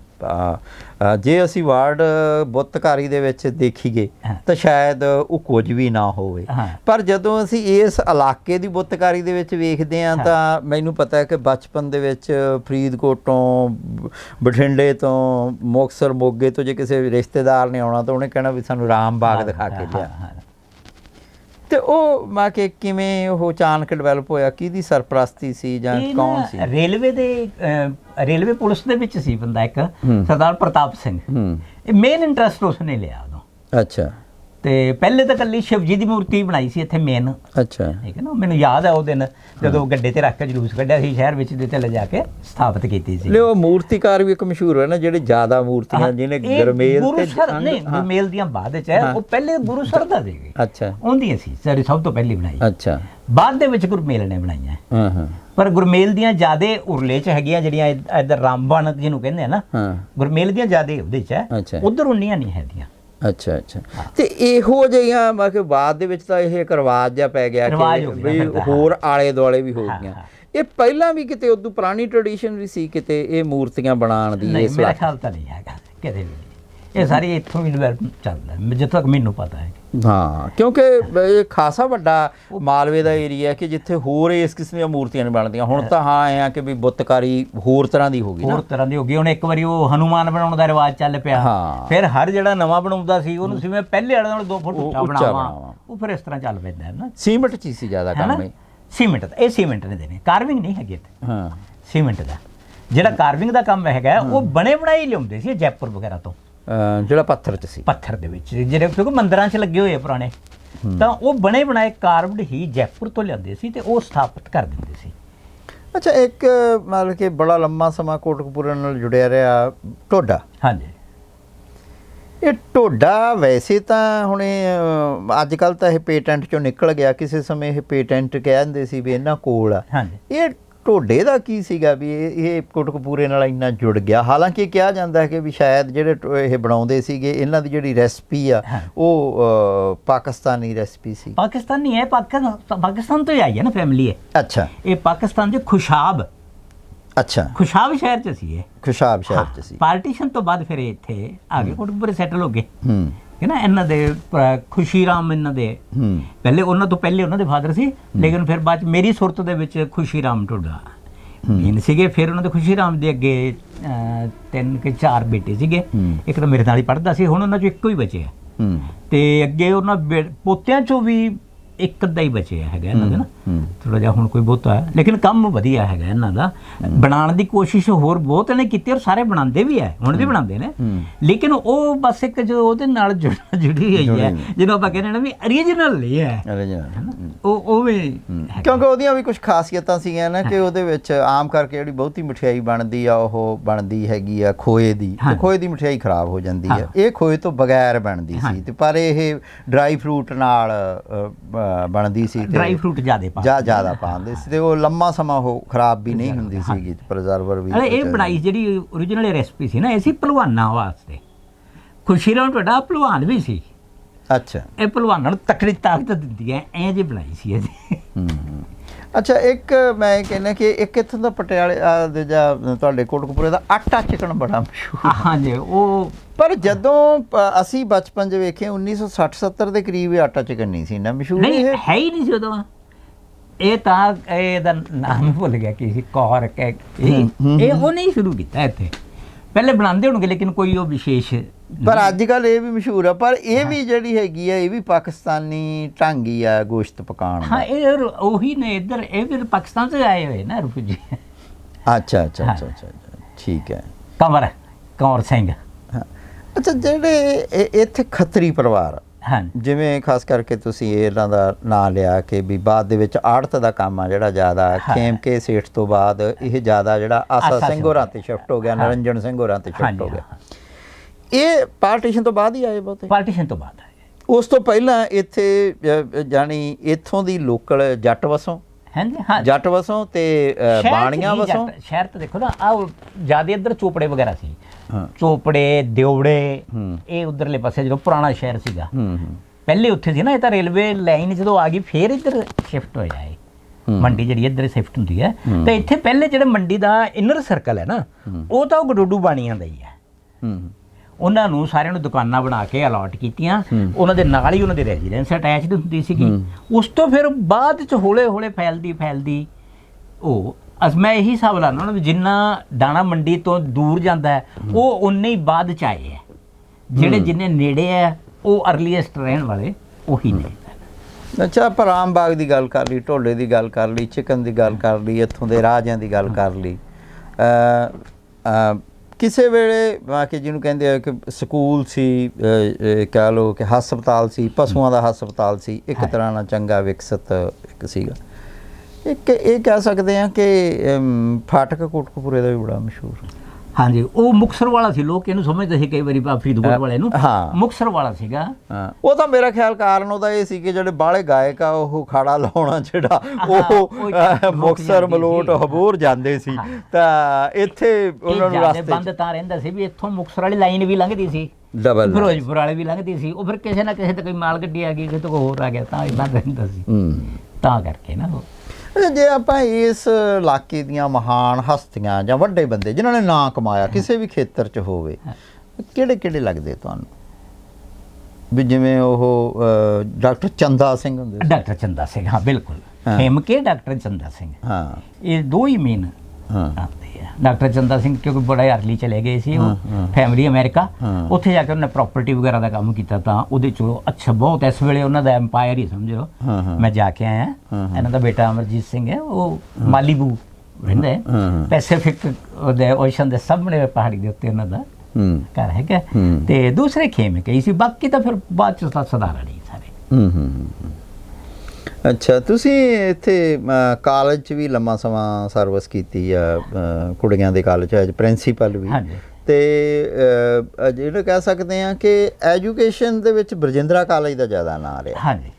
ਜੇ ਅਸੀਂ ਵਾਰਡ ਬੁੱਤਕਾਰੀ ਦੇ ਵਿੱਚ ਦੇਖੀਏ। ਤਾਂ ਸ਼ਾਇਦ ਉਹ ਕੁਝ ਵੀ ਨਾ ਹੋਵੇ। ਪਰ ਜਦੋਂ ਅਸੀਂ ਇਸ ਇਲਾਕੇ ਦੀ ਬੁੱਤਕਾਰੀ ਦੇ ਵਿੱਚ ਵੇਖਦੇ ਹਾਂ ਤਾਂ ਮੈਨੂੰ ਪਤਾ ਹੈ ਕਿ ਬਚਪਨ ਦੇ ਵਿੱਚ ਫਰੀਦਕੋਟ ਤੋਂ ਬਠਿੰਡੇ ਤੋਂ ਮੁਕਤਸਰ ਮੋਗੇ ਤੋਂ ਜੇ ਕਿਸੇ ਰਿਸ਼ਤੇਦਾਰ ਨੇ ਆਉਣਾ ਤਾਂ ਉਹਨੇ ਕਹਿਣਾ ਵੀ ਸਾਨੂੰ ਰਾਮ ਬਾਗ ਦਿਖਾ ਕੇ ਲਿਆ। ਤੇ ਉਹ ਮੈਂ ਕਿ ਕਿਵੇਂ ਉਹ ਅਚਾਨਕ ਡਿਵੈਲਪ ਹੋਇਆ? ਕਿਹਦੀ ਸਰਪ੍ਰਸਤੀ ਸੀ ਜਾਂ ਇਹ ਕੌਣ ਸੀ? ਰੇਲਵੇ ਦੇ ਅਹ, ਰੇਲਵੇ ਪੁਲਿਸ ਦੇ ਵਿੱਚ ਸੀ ਬੰਦਾ ਇੱਕ। ਸਰਦਾਰ ਪ੍ਰਤਾਪ ਸਿੰਘ। ਇਹ ਮੇਨ ਇੰਟਰਸਟ ਉਸਨੇ ਲਿਆ ਉਦੋਂ। ਅੱਛਾ। ਤੇ ਪਹਿਲੇ ਤਾਂ ਕੱਲੀ ਸ਼ਿਵਜੀ ਦੀ ਮੂਰਤੀ ਬਣਾਈ ਸੀ ਇੱਥੇ ਮੇਨ ਅੱਛਾ। ਠੀਕ ਹੈ ਨਾ? ਮੈਨੂੰ ਯਾਦ ਹੈ ਉਹ ਦਿਨ ਜਦੋਂ ਗੱਡੇ ਤੇ ਰੱਖ ਕੇ ਜਲੂਸ ਕੱਢਿਆ ਸੀ ਸ਼ਹਿਰ ਵਿੱਚ ਦੇ ਤੇ ਲਿਜਾ ਕੇ ਸਥਾਪਿਤ ਕੀਤੀ ਸੀ। ਲਿਓ ਮੂਰਤੀਕਾਰ ਵੀ ਇੱਕ ਮਸ਼ਹੂਰ ਹੈ ਨਾ ਜਿਹੜੇ ਜ਼ਿਆਦਾ ਮੂਰਤੀਆਂ ਜਿਹਨੇ ਗਰਮੇਲ ਗੁਰੂ ਤੇ ਨਹੀਂ। ਗੁਰਮੇਲ ਦੀਆਂ ਬਾਅਦ ਚ ਹੈ। ਉਹ ਪਹਿਲੇ ਗੁਰੂ ਸਰ ਦਾ ਸੀਗੇ ਅੱਛਾ। ਉਹਦੀਆਂ ਸੀ ਸਾਰੀ ਸਭ ਤੋਂ ਪਹਿਲੀ ਬਣਾਈ। ਅੱਛਾ। ਬਾਅਦ ਦੇ ਵਿੱਚ ਗੁਰਮੇਲ ਨੇ ਬਣਾਈਆਂ। ਹਾਂ ਹਾਂ। ਪਰ ਗੁਰਮੇਲ ਦੀਆਂ ਜਿਆਦੇ ਉਰਲੇ ਚ ਹੈਗੀਆਂ ਜਿਹੜੀਆਂ ਇਧ- ਇੱਧਰ ਰਾਮਬਨ ਜਿਹਨੂੰ ਕਹਿੰਦੇ ਆ ਨਾ ਗੁਰਮੇਲ ਦੀਆਂ ਜਿਆਦੇ ਉਹਦੇ ਚ ਹੈ। ਉਧਰ ਉਨੀਆਂ ਨਹੀਂ ਹੈਗੀਆਂ। ਅੱਛਾ ਅੱਛਾ। ਤੇ ਇਹੋ ਜਿਹੀਆਂ ਮੈਂ ਕਿ ਬਾਅਦ ਦੇ ਵਿੱਚ ਤਾਂ ਇਹ ਇੱਕ ਰਿਵਾਜ ਜਿਹਾ ਪੈ ਗਿਆ ਕਿ ਵੀ ਹੋਰ ਆਲੇ ਦੁਆਲੇ ਵੀ ਹੋ ਗਈਆਂ। ਇਹ ਪਹਿਲਾਂ ਵੀ ਕਿਤੇ ਉਦੋਂ ਪੁਰਾਣੀ ਟ੍ਰੈਡੀਸ਼ਨ ਵੀ ਸੀ ਕਿਤੇ ਇਹ ਮੂਰਤੀਆਂ ਬਣਾਉਣ ਦੀ ਇਸ ਮੇਰਾ ਇਲਾਕੇ ਖਿਆਲ ਤਾਂ ਨਹੀਂ ਹੈਗਾ ਕਿਤੇ ਵੀ। ਇਹ ਸਾਰੀ ਇੱਥੋਂ ਹੀ ਡਿਵੈਲਪ ਚੱਲਦਾ। ਜਿੱਥੋਂ ਤੱਕ ਮੈਨੂੰ ਪਤਾ ਹੈ। ਹਾਂ ਕਿਉਂਕਿ ਇਹ ਖਾਸਾ ਵੱਡਾ ਮਾਲਵੇ ਦਾ ਏਰੀਆ ਹੈ ਕਿ ਜਿੱਥੇ ਹੋਰ ਇਸ ਕਿਸਮ ਦੀਆਂ ਮੂਰਤੀਆਂ ਨਹੀਂ ਬਣਦੀਆਂ। ਹੁਣ ਤਾਂ ਹਾਂ ਐ ਆ ਕਿ ਵੀ ਬੁੱਤਕਾਰੀ ਹੋਰ ਤਰ੍ਹਾਂ ਦੀ ਹੋ ਗਈ ਨਾ। ਹੋਰ ਤਰ੍ਹਾਂ ਦੀ ਹੋ ਗਈ। ਹੁਣ ਇੱਕ ਵਾਰੀ ਉਹ ਹਨੂਮਾਨ ਬਣਾਉਣ ਦਾ ਰਿਵਾਜ ਚੱਲ ਪਿਆ। ਹਾਂ। ਫਿਰ ਹਰ ਜਿਹੜਾ ਨਵਾਂ ਬਣਾਉਂਦਾ ਸੀ ਉਹਨੂੰ ਜਿਵੇਂ ਪਹਿਲੇ ਵਾਲੇ ਨਾਲੋਂ 2 ਫੁੱਟ ਉੱਚਾ ਬਣਾਵਾਂ। ਉਹ ਫਿਰ ਇਸ ਤਰ੍ਹਾਂ ਚੱਲ ਪੈਂਦਾ ਹੈ ਨਾ। ਸੀਮਟ ਚ ਹੀ ਸੀ ਜ਼ਿਆਦਾ ਹੈ ਕੰਮ ਇਹ। ਸੀਮੈਂਟ ਦਾ ਇਹ ਸੀਮੈਂਟ ਨੇ ਦੇਣੇ। ਕਾਰਵਿੰਗ ਨਹੀਂ ਹੈਗੀ ਇੱਥੇ। ਹਾਂ। ਸੀਮੈਂਟ ਦਾ। ਜਿਹੜਾ ਕਾਰਵਿੰਗ ਦਾ ਕੰਮ ਹੈਗਾ ਉਹ ਬਣੇ ਬਣਾਏ ਲਿਆਉਂਦੇ ਸੀ ਜੈਪੁਰ ਵਗੈਰਾ ਤੋਂ। ਅਹ ਜਿਹੜਾ ਪੱਥਰ ਚ ਸੀ। ਪੱਥਰ ਦੇ ਵਿੱਚ। ਜਿਹੜੇ ਕਿਉਂਕਿ ਮੰਦਰਾਂ 'ਚ ਲੱਗੇ ਹੋਏ ਆ ਪੁਰਾਣੇ ਤਾਂ ਉਹ ਬਣੇ ਬਣਾਏ ਕਾਰਵਡ ਹੀ ਜੈਪੁਰ ਤੋਂ ਲਿਆਉਂਦੇ ਸੀ ਤੇ ਉਹ ਸਥਾਪਿਤ ਕਰ ਦਿੰਦੇ ਸੀ। ਅੱਛਾ ਇੱਕ ਮਤਲਬ ਕਿ ਬੜਾ ਲੰਮਾ ਸਮਾਂ ਕੋਟਕਪੂਰੇ ਨਾਲ ਜੁੜਿਆ ਰਿਹਾ ਟੋਡਾ। ਹਾਂਜੀ। ਇਹ ਟੋਡਾ ਵੈਸੇ ਤਾਂ ਹੁਣੇ ਅੱਜ ਕੱਲ ਤਾਂ ਇਹ ਪੇਟੈਂਟ ਚੋਂ ਨਿਕਲ ਗਿਆ। ਕਿਸੇ ਸਮੇਂ ਇਹ ਪੇਟੈਂਟ ਕਹਿੰਦੇ ਸੀ ਵੀ ਇਹਨਾਂ ਕੋਲ ਆ। ਹਾਂਜੀ। ਇਹ ਟੋਡੇ ਦਾ ਕੀ ਸੀਗਾ ਵੀ ਇਹ ਇਹ ਕੋਟਕਪੂਰੇ ਨਾਲ ਇੰਨਾ ਜੁੜ ਗਿਆ? ਹਾਲਾਂਕਿ ਕਿਹਾ ਜਾਂਦਾ ਹੈ ਕਿ ਵੀ ਸ਼ਾਇਦ ਜਿਹੜੇ ਇਹ ਬਣਾਉਂਦੇ ਸੀਗੇ ਇਹਨਾਂ ਦੀ ਜਿਹੜੀ ਰੈਸਪੀ ਆ। ਉਹ ਪਾਕਿਸਤਾਨੀ ਰੈਸਪੀ ਸੀ। ਪਾਕਿਸਤਾਨੀ ਹੈ ਪਾਕਿਸਤਾਨ ਤੋਂ ਹੀ ਆਈ ਹੈ ਨਾ ਫੈਮਿਲੀ ਹੈ ਅੱਛਾ। ਇਹ ਪਾਕਿਸਤਾਨ ਦੇ ਖੁਸ਼ਾਬ। ਅੱਛਾ। ਖੁਸ਼ਾਬ ਸ਼ਹਿਰ ਚ ਸੀ ਇਹ। ਖੁਸ਼ਾਬ ਸ਼ਹਿਰ ਚ ਸੀ। ਪਾਰਟੀਸ਼ਨ ਤੋਂ ਬਾਅਦ ਫਿਰ ਇੱਥੇ ਆ ਗਏ ਕੋਟਕਪੂਰੇ ਸੈਟਲ ਹੋ ਗਏ। ਹੂੰ। ਕਿ ਨਾ ਇਹਨਾਂ ਦੇ ਖੁਸ਼ੀ ਰਾਮ ਇਹਨਾਂ ਦੇ। ਪਹਿਲੇ ਉਹਨਾਂ ਤੋਂ ਪਹਿਲੇ ਉਹਨਾਂ ਦੇ ਫਾਦਰ ਸੀ ਲੇਕਿਨ ਫਿਰ ਬਾਅਦ ਮੇਰੀ ਸੁਰਤ ਦੇ ਵਿੱਚ ਖੁਸ਼ੀ ਰਾਮ ਟੋਡਾ ਮੀਨ ਸੀਗੇ ਫਿਰ ਉਹਨਾਂ ਦੇ ਖੁਸ਼ੀ ਰਾਮ ਦੇ ਅੱਗੇ ਤਿੰਨ ਕਿ ਚਾਰ ਬੇਟੇ ਸੀਗੇ। ਇੱਕ ਤਾਂ ਮੇਰੇ ਨਾਲ ਹੀ ਪੜਦਾ ਸੀ ਹੁਣ ਉਹਨਾਂ ਚੋਂ ਇੱਕੋ ਹੀ ਬਚਿਆ। ਹੂੰ। ਤੇ ਅੱਗੇ ਉਹਨਾਂ ਪੋਤਿਆਂ ਚੋਂ ਵੀ ਇੱਕ ਅੱਧਾ ਹੀ ਬਚਿਆ ਹੈਗਾ ਇਹਨਾਂ ਦਾ ਨਾ। ਥੋੜਾ ਜਿਹਾ ਹੁਣ ਕੋਈ ਬਹੁਤਾ ਹੈ। ਲੇਕਿਨ ਕੰਮ ਵਧੀਆ ਹੈਗਾ ਇਹਨਾਂ ਦਾ। ਬਣਾਉਣ ਦੀ ਕੋਸ਼ਿਸ਼ ਹੋਰ ਬਹੁਤ ਨੇ ਕੀਤੀ ਔਰ ਸਾਰੇ ਬਣਾਉਂਦੇ ਵੀ ਹੈ। ਹੁਣ ਵੀ ਬਣਾਉਂਦੇ ਨੇ। ਲੇਕਿਨ ਉਹ ਬਸ ਇੱਕ ਜੋ ਉਹਦੇ ਨਾਲ ਜੁੜ- ਜੁੜੀ ਹੋਈ ਹੈ। ਜਿਹਨੂੰ ਆਪਾਂ ਕਹਿੰਦੇ ਨੇ ਵੀ origignal ਨਹੀਂ ਹੈ। ਉਹ ਉਹ ਵੀ ਹੈਗਾ। ਕਿਉਂਕਿ ਉਹਦੀਆਂ ਵੀ ਕੁਝ ਖਾਸੀਅਤਾਂ ਸੀਗੀਆਂ ਨਾ ਕਿ ਉਹਦੇ ਵਿੱਚ ਆਮ ਕਰਕੇ ਜਿਹੜੀ ਬਹੁਤੀ ਮਠਿਆਈ ਬਣਦੀ ਆ ਉਹ ਬਣਦੀ ਹੈਗੀ ਆ ਖੋਏ ਦੀ। ਖੋਏ ਦੀ ਮਠਿਆਈ ਖਰਾਬ ਹੋ ਜਾਂਦੀ ਆ। ਹਾਂ। ਇਹ ਖੋਏ ਤੋਂ ਬਗੈਰ ਬਣਦੀ। ਸੀ। ਤੇ ਪਰ ਇਹ ਡਰਾਈ ਫਰੂਟ ਨਾਲ ਬਣਦੀ ਸੀ ਤੇ ਡਰਾਈ ਫਰੂਟ ਜ਼ਿਆਦੇ ਪਾ ਜਾਂ ਜ਼ਿਆਦਾ ਪਾਉਂਦੇ ਸੀ ਤੇ ਉਹ ਲੰਮਾ ਸਮਾਂ ਉਹ ਖਰਾਬ ਵੀ ਨਹੀਂ ਹੁੰਦੀ ਸੀਗੀ ਪ੍ਰੀਜ਼ਰਵਰ ਵੀ ਅਰੇ ਇਹ ਬਣਾਈ ਜਿਹੜੀ origignal ਰੈਸਪੀ ਸੀ ਨਾ ਇਹ ਸੀ ਪਹਿਲਵਾਨਾਂ ਵਾਸਤੇ। ਖੁਸ਼ੀਰਾਮ ਤੁਹਾਡਾ ਪਹਿਲਵਾਨ ਵੀ ਸੀ। ਅੱਛਾ। ਇਹ ਪਹਿਲਵਾਨਾਂ ਨੂੰ ਤਕੜੀ ਤਾਕਤ ਦਿੰਦੀ ਹੈ ਐਂ ਜੇ ਬਣਾਈ ਸੀ ਇਹ ਹਮ। ਅੱਛਾ ਇੱਕ ਮੈਂ ਇਹ ਕਹਿੰਦਾ ਕਿ ਇੱਕ ਇੱਥੋਂ ਦਾ ਪਟਿਆਲੇ ਆ, ਦੂਜਾ ਤੁਹਾਡੇ ਕੋਟਕਪੂਰੇ ਦਾ ਆਟਾ ਚਿਕਨ ਬੜਾ ਮਸ਼ਹੂਰ ਹਾਂਜੀ ਉਹ ਪਰ ਜਦੋਂ ਅਸੀਂ ਬਚਪਨ 'ਚ ਵੇਖੇ 1960 70 ਦੇ ਕਰੀਬ ਇਹ ਆਟਾ ਚਿਕਨ ਨਹੀਂ ਸੀ ਨਾ ਮਸ਼ਹੂਰ ਨਹੀਂ ਹੈ ਹੀ ਨਹੀਂ ਸੀ ਉਦੋਂ। ਇਹ ਤਾਂ ਇਹਦਾ ਨਾਮ ਭੁੱਲ ਗਿਆ ਕੀ ਸੀ ਕੌਰ ਕੇ ਇਹ ਹੂੰ, ਹੂੰ, ਇਹ ਉਹਨੇ ਹੀ ਸ਼ੁਰੂ ਕੀਤਾ ਇੱਥੇ। ਪਹਿਲੇ ਬਣਾਉਂਦੇ ਹੋਣਗੇ ਲੇਕਿਨ ਕੋਈ ਉਹ ਵਿਸ਼ੇਸ਼ ਪਰ ਅੱਜ ਕੱਲ ਇਹ ਵੀ ਮਸ਼ਹੂਰ ਆ ਪਰ ਇਹ ਵੀ ਜਿਹੜੀ ਹੈਗੀ ਆ ਇਹ ਵੀ ਪਾਕਿਸਤਾਨੀ ਢੰਗ ਹੀ ਆ ਗੋਸ਼ਤ ਪਕਾਉਣ ਹਾਂ ਇਹ ਉਹੀ ਨੇ ਇੱਧਰ ਇਹ ਵੀ ਪਾਕਿਸਤਾਨ ਤੋਂ ਆਏ ਹੋਏ ਨਾ ਰੁਫੂਜੀ ਅੱਛਾ ਅੱਛਾ ਅੱਛਾ। ਅੱਛਾ ਅੱਛਾ, ਠੀਕ ਹੈ ਕੰਵਰ ਕੰਵਰ ਸਿੰਘ। ਅੱਛਾ ਜਿਹੜੇ ਇੱਥੇ ਖੱਤਰੀ ਪਰਿਵਾਰ ਹਾਂ ਜਿਵੇਂ ਖਾਸ ਕਰਕੇ ਤੁਸੀਂ ਇਹਨਾਂ ਦਾ ਨਾਂ ਲਿਆ ਕਿ ਵੀ ਬਾਅਦ ਦੇ ਵਿੱਚ ਆੜਤ ਦਾ ਕੰਮ ਆ ਜਿਹੜਾ ਜ਼ਿਆਦਾ ਹਾਂ। ਖੇਮਕੇ ਸੇਠ ਤੋਂ ਬਾਅਦ ਇਹ ਜ਼ਿਆਦਾ ਜਿਹੜਾ ਆਸਾ ਸਿੰਘ ਹੋਰਾਂ ਤੇ ਸ਼ਿਫਟ ਹੋ ਗਿਆ। ਨਰਿੰਜਨ ਸਿੰਘ ਹੋਰਾਂ ਤੇ ਸ਼ਿਫਟ ਹੋ ਗਿਆ ਇਹ ਪਾਰਟੀਸ਼ਨ ਤੋਂ ਬਾਅਦ ਹੀ ਆਏ ਬਹੁਤੇ? ਪਾਰਟੀਸ਼ਨ ਤੋਂ ਬਾਅਦ ਆਏ। ਉਸ ਤੋਂ ਪਹਿਲਾਂ ਇੱਥੇ ਜਾਣੀ ਇੱਥੋਂ ਦੀ ਲੋਕਲ ਜੱਟ ਵਸੋਂ? ਹਾਂਜੀ ਹਾਂ। ਜੱਟ ਵਸੋਂ ਤੇ ਬਾਣੀਆਂ ਵਸੋਂ? ਸ਼ਹਿਰ ਤੇ ਦੇਖੋ ਨਾ ਆ ਜ਼ਿਆਦਾ ਇੱਧਰ ਚੋਪੜੇ ਵਗੈਰਾ ਸੀ। ਚੋਪੜੇ ਦਿਉੜੇ। ਇਹ ਉਧਰਲੇ ਪਾਸੇ ਜਦੋਂ ਪੁਰਾਣਾ ਸ਼ਹਿਰ ਸੀਗਾ। ਪਹਿਲੇ ਉੱਥੇ ਸੀ ਨਾ ਇਹ ਤਾਂ ਰੇਲਵੇ ਲਾਈਨ ਜਦੋਂ ਆ ਗਈ ਫੇਰ ਇੱਧਰ ਸ਼ਿਫਟ ਹੋਇਆ ਹੂੰ। ਮੰਡੀ ਜਿਹੜੀ ਇੱਧਰ ਸ਼ਿਫਟ ਹੁੰਦੀ ਹੈ। ਤੇ ਇੱਥੇ ਪਹਿਲੇ ਜਿਹੜੇ ਮੰਡੀ ਦਾ ਇਨਰ ਸਰਕਲ ਹੈ ਨਾ ਉਹ ਤਾਂ ਉਹ ਗਡੋਡੂ ਬਾਣੀਆਂ ਦਾ ਹੈ। ਹੂੰ। ਉਹਨਾਂ ਨੂੰ ਸਾਰਿਆਂ ਨੂੰ ਦੁਕਾਨਾਂ ਬਣਾ ਕੇ ਅਲਾਟ ਕੀਤੀਆਂ। ਉਹਨਾਂ ਦੇ ਨਾਲ ਹੀ ਉਹਨਾਂ ਦੀ ਰੈਜ਼ੀਡੈਂਸ ਅਟੈਚਡ ਹੁੰਦੀ ਸੀਗੀ। ਉਸ ਤੋਂ ਫਿਰ ਬਾਅਦ ਚ ਹੌਲੇ ਹੌਲੇ ਫੈਲਦੀ ਫੈਲਦੀ ਉਹ ਅਸ ਮੈਂ ਇਹੀ ਹਿਸਾਬ ਲਾਣਾ ਨਾ ਵੀ ਜਿੰਨਾ ਦਾਣਾ ਮੰਡੀ ਤੋਂ ਦੂਰ ਜਾਂਦਾ ਹੈ ਉਹ ਉਨੇ ਹੀ ਬਾਅਦ ਚ ਆਏ ਹੈ। ਜਿਹੜੇ ਜਿੰਨੇ ਨੇੜੇ ਹੈ ਉਹ ਅਰਲੀਐਸਟ ਰਹਿਣ ਵਾਲੇ ਉਹੀ ਨੇ। ਅੱਛਾ ਆਪਾਂ ਰਾਮਬਾਗ ਦੀ ਗੱਲ ਕਰ ਲਈ ਢੋਲੇ ਦੀ ਗੱਲ ਕਰ ਲਈ ਚਿਕਨ ਦੀ ਗੱਲ ਕਰ ਲਈ ਇੱਥੋਂ ਦੇ ਰਾਜਿਆਂ ਦੀ ਗੱਲ ਕਰ ਲਈ। ਅ ਕਿਸੇ ਵੇਲੇ ਆ ਕਿ ਜਿਹਨੂੰ ਕਹਿੰਦੇ ਆ ਕਿ ਸਕੂਲ ਸੀ ਕਹਿ ਲਓ ਕਿ ਹਸਪਤਾਲ ਸੀ ਪਸ਼ੂਆਂ ਦਾ ਹਸਪਤਾਲ ਸੀ ਇੱਕ। ਤਰ੍ਹਾਂ ਨਾਲ ਚੰਗਾ ਵਿਕਸਿਤ ਇੱਕ ਸੀਗਾ ਇੱਕ ਇਹ ਕਹਿ ਸਕਦੇ ਆ ਕਿ ਫਾਟਕ ਕੋਟਕਪੂਰੇ ਦਾ ਵੀ ਬੜਾ ਮਸ਼ਹੂਰ ਹਾਂਜੀ ਉਹ ਮੁਕਸਰ ਵਾਲਾ ਸੀ ਲੋਕ ਇਹਨੂੰ ਸਮਝਦੇ ਸੀ ਕਈ ਵਾਰੀ ਬਾ ਫਰੀਦਕੋਟ ਵਾਲੇ ਨੂੰ। ਹਾਂ। ਮੁਕਸਰ ਵਾਲਾ ਸੀਗਾ। ਹਾਂ। ਉਹ ਤਾਂ ਮੇਰਾ ਖਿਆਲ ਕਾਰਨ ਉਹਦਾ ਇਹ ਸੀ ਕਿ ਜਿਹੜੇ ਬਾਹਲੇ ਗਾਇਕ ਆ ਉਹ ਖਾੜਾ ਲਾਉਣਾ ਜਿਹੜਾ ਉਹ ਉਹ ਅਹ, ਰੁਕ ਮੁਕਤਸਰ ਜਾਂਦੀ ਮਲੋਟ ਸੀ। ਹਬੂਰ ਜਾਂਦੇ ਸੀ। ਤਾਂ ਇੱਥੇ ਇਹ ਉਹਨਾਂ ਨੂੰ ਰਸਤੇ ਬੰਦ ਤਾਂ ਰਹਿੰਦਾ ਸੀ ਵੀ ਇੱਥੋਂ ਮੁਕਸਰ ਵਾਲੀ ਲਾਈਨ ਵੀ ਲੰਘਦੀ ਸੀ। ਡਬਲ ਫਿਰੋਜ਼ਪੁਰ ਵਾਲੇ ਵੀ ਲੰਘਦੀ ਸੀ। ਉਹ ਫਿਰ ਕਿਸੇ ਨਾ ਕਿਸੇ ਤੇ ਕੋਈ ਮਾਲ ਗੱਡੀ ਆ ਗਈ ਕਿਸੇ ਤੋਂ ਕੋਈ ਹੋਰ ਆ ਗਿਆ ਤਾਂ ਇਹ ਬੰਦ ਰਹਿੰਦਾ ਸੀ। ਹੂੰ। ਤਾਂ ਕਰਕੇ ਨਾ ਉਹ। ਜੇ ਆਪਾਂ ਇਸ ਇਲਾਕੇ ਦੀਆਂ ਮਹਾਨ ਹਸਤੀਆਂ ਜਾਂ ਵੱਡੇ ਬੰਦੇ ਜਿਨ੍ਹਾਂ ਨੇ ਨਾਂ ਕਮਾਇਆ ਕਿਸੇ ਵੀ ਖੇਤਰ 'ਚ ਹੋਵੇ ਕਿਹੜੇ ਕਿਹੜੇ ਲੱਗਦੇ ਤੁਹਾਨੂੰ? ਵੀ ਜਿਵੇਂ ਉਹ ਡਾਕਟਰ ਚੰਦਾ ਸਿੰਘ ਹੁੰਦੇ ਸੀ। ਡਾਕਟਰ ਚੰਦਾ ਸਿੰਘ ਹਾਂ ਬਿਲਕੁਲ। ਹਾਂ। ਖੇਮ ਕੇ ਡਾਕਟਰ ਚੰਦਾ ਸਿੰਘ। ਹਾਂ। ਇਹ ਦੋ ਹੀ ਮੇਨ ਹਾਂ। ਡਾਕਟਰ ਚੰਦਾ ਸਿੰਘ ਕਿਉਂਕਿ ਬੜਾ ਅਰਲੀ ਚਲੇ ਗਏ ਸੀ ਉਹ। Family America. ਉੱਥੇ ਜਾ ਕੇ ਉਹਨੇ ਪ੍ਰਾਪਰਟੀ ਵਗੈਰਾ ਦਾ ਕੰਮ ਕੀਤਾ ਤਾਂ ਉਹਦੇ ਚੋਂ ਅੱਛਾ ਬਹੁਤ ਇਸ ਵੇਲੇ ਉਹਨਾਂ ਦਾ ਐਮਪਾਇਰ ਹੀ ਸਮਝ ਲਓ। ਮੈਂ ਜਾ ਕੇ ਆਇਆ। ਇਹਨਾਂ ਦਾ ਬੇਟਾ ਅਮਰਜੀਤ ਸਿੰਘ ਹੈ ਉਹ ਮਾਲੀਬੂ ਰਹਿੰਦਾ। ਪੈਸੀਫਿਕ ਦੇ ਓਸ਼ਨ ਦੇ ਸਾਹਮਣੇ ਪਹਾੜੀ ਦੇ ਉੱਤੇ ਉਹਨਾਂ ਦਾ ਘਰ ਹੈਗਾ। ਤੇ ਦੂਸਰੇ ਖੇਮ ਕਈ ਸੀ ਬਾਕੀ ਤਾਂ ਫਿਰ ਬਾਅਦ ਚ ਸਧਾਰਨ ਹੀ ਸਾਰੇ ਹੂੰ ਹੂੰ। ਅੱਛਾ ਤੁਸੀਂ ਇੱਥੇ ਕਾਲਜ 'ਚ ਵੀ ਲੰਮਾ ਸਮਾਂ ਸਰਵਿਸ ਕੀਤੀ ਆ ਕੁੜੀਆਂ ਦੇ ਕਾਲਜ 'ਚ ਐਜ ਪ੍ਰਿੰਸੀਪਲ ਵੀ। ਹਾਂਜੀ। ਤੇ ਜਿਹੜਾ ਕਹਿ ਸਕਦੇ ਆ ਕਿ ਐਜੂਕੇਸ਼ਨ ਦੇ ਵਿੱਚ ਬਰਜਿੰਦਰਾ ਕਾਲਜ ਦਾ ਜ਼ਿਆਦਾ ਨਾਂ ਰਿਹਾ। ਹਾਂਜੀ।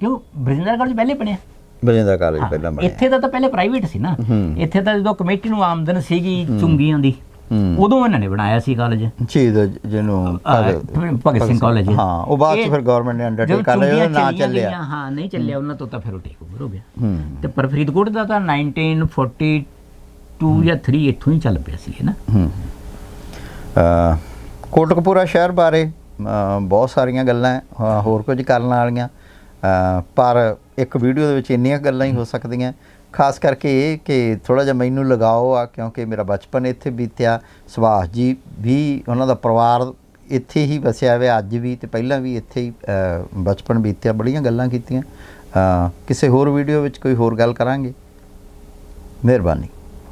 ਕਿਉਂ? ਬ੍ਰਿਜਿੰਦਰ ਕਾਲਜ ਪਹਿਲੇ ਬਣਿਆ। ਬਰਜਿੰਦਰਾ ਕਾਲਜ ਪਹਿਲਾਂ ਬਣਿਆ। ਇੱਥੇ ਤਾਂ ਪਹਿਲੇ ਪ੍ਰਾਈਵੇਟ ਸੀ ਨਾ। ਇੱਥੇ ਤਾਂ ਜਦੋਂ ਕਮੇਟੀ ਨੂੰ ਆਮਦਨ ਸੀਗੀ ਚੁੰਗੀਆਂ ਦੀ। ਉਦੋਂ ਇਹਨਾਂ ਨੇ ਬਣਾਇਆ ਸੀ ਕਾਲਜ ਸ਼ਹੀਦ ਜਿਹਨੂੰ ਭਗਤ- ਸਿੰਘ ਕਾਲਜ ਹਾਂ ਉਹ ਬਾਅਦ ਚ ਫਿਰ ਗਵਰਨਮੈਂਟ ਨੇ ਅੰਡਰਟੇਕ ਕਰ ਲਿਆ ਨਾਂ ਚਲੀਆਂ ਹਾਂ ਨਹੀਂ ਚੱਲਿਆ ਉਹਨਾਂ ਤੋਂ ਤਾਂ ਫਿਰ ਉਹ ਟੇਕ ਓਵਰ ਹੋ ਗਿਆ। ਤੇ ਪਰ ਫਰੀਦਕੋਟ ਦਾ ਤਾਂ 1942 ਜਾਂ 3 ਇੱਥੋਂ ਹੀ ਚੱਲ ਪਿਆ ਸੀ ਹੈ ਨਾ? ਕੋਟਕਪੂਰਾ ਸ਼ਹਿਰ ਬਾਰੇ ਬਹੁਤ ਸਾਰੀਆਂ ਗੱਲਾਂ ਹੋਰ ਕੁਝ ਕਰਨ ਵਾਲੀਆਂ। ਪਰ ਇੱਕ ਵੀਡੀਓ ਦੇ ਵਿੱਚ ਇੰਨੀਆਂ ਗੱਲਾਂ ਹੀ ਹੋ ਸਕਦੀਆਂ। ਖਾਸ ਕਰਕੇ ਇਹ ਕਿ ਥੋੜਾ ਜਿਹਾ ਮੈਨੂੰ ਲਗਾਓ ਆ, ਕਿਉਂਕਿ ਮੇਰਾ ਬਚਪਨ ਇੱਥੇ ਬੀਤਿਆ, ਸੁਭਾਸ਼ ਜੀ ਵੀ ਉਹਨਾਂ ਦਾ ਪਰਿਵਾਰ ਇੱਥੇ ਹੀ ਵਸਿਆ ਹੋਇਆ, ਅੱਜ ਵੀ ਤੇ ਪਹਿਲਾਂ ਵੀ ਇੱਥੇ ਹੀ ਬਚਪਨ ਬੀਤਿਆ, ਬੜੀਆਂ ਗੱਲਾਂ ਕੀਤੀਆਂ। ਕਿਸੇ ਹੋਰ ਵੀਡੀਓ ਵਿੱਚ ਕੋਈ ਹੋਰ ਗੱਲ ਕਰਾਂਗੇ। ਮਿਹਰਬਾਨੀ।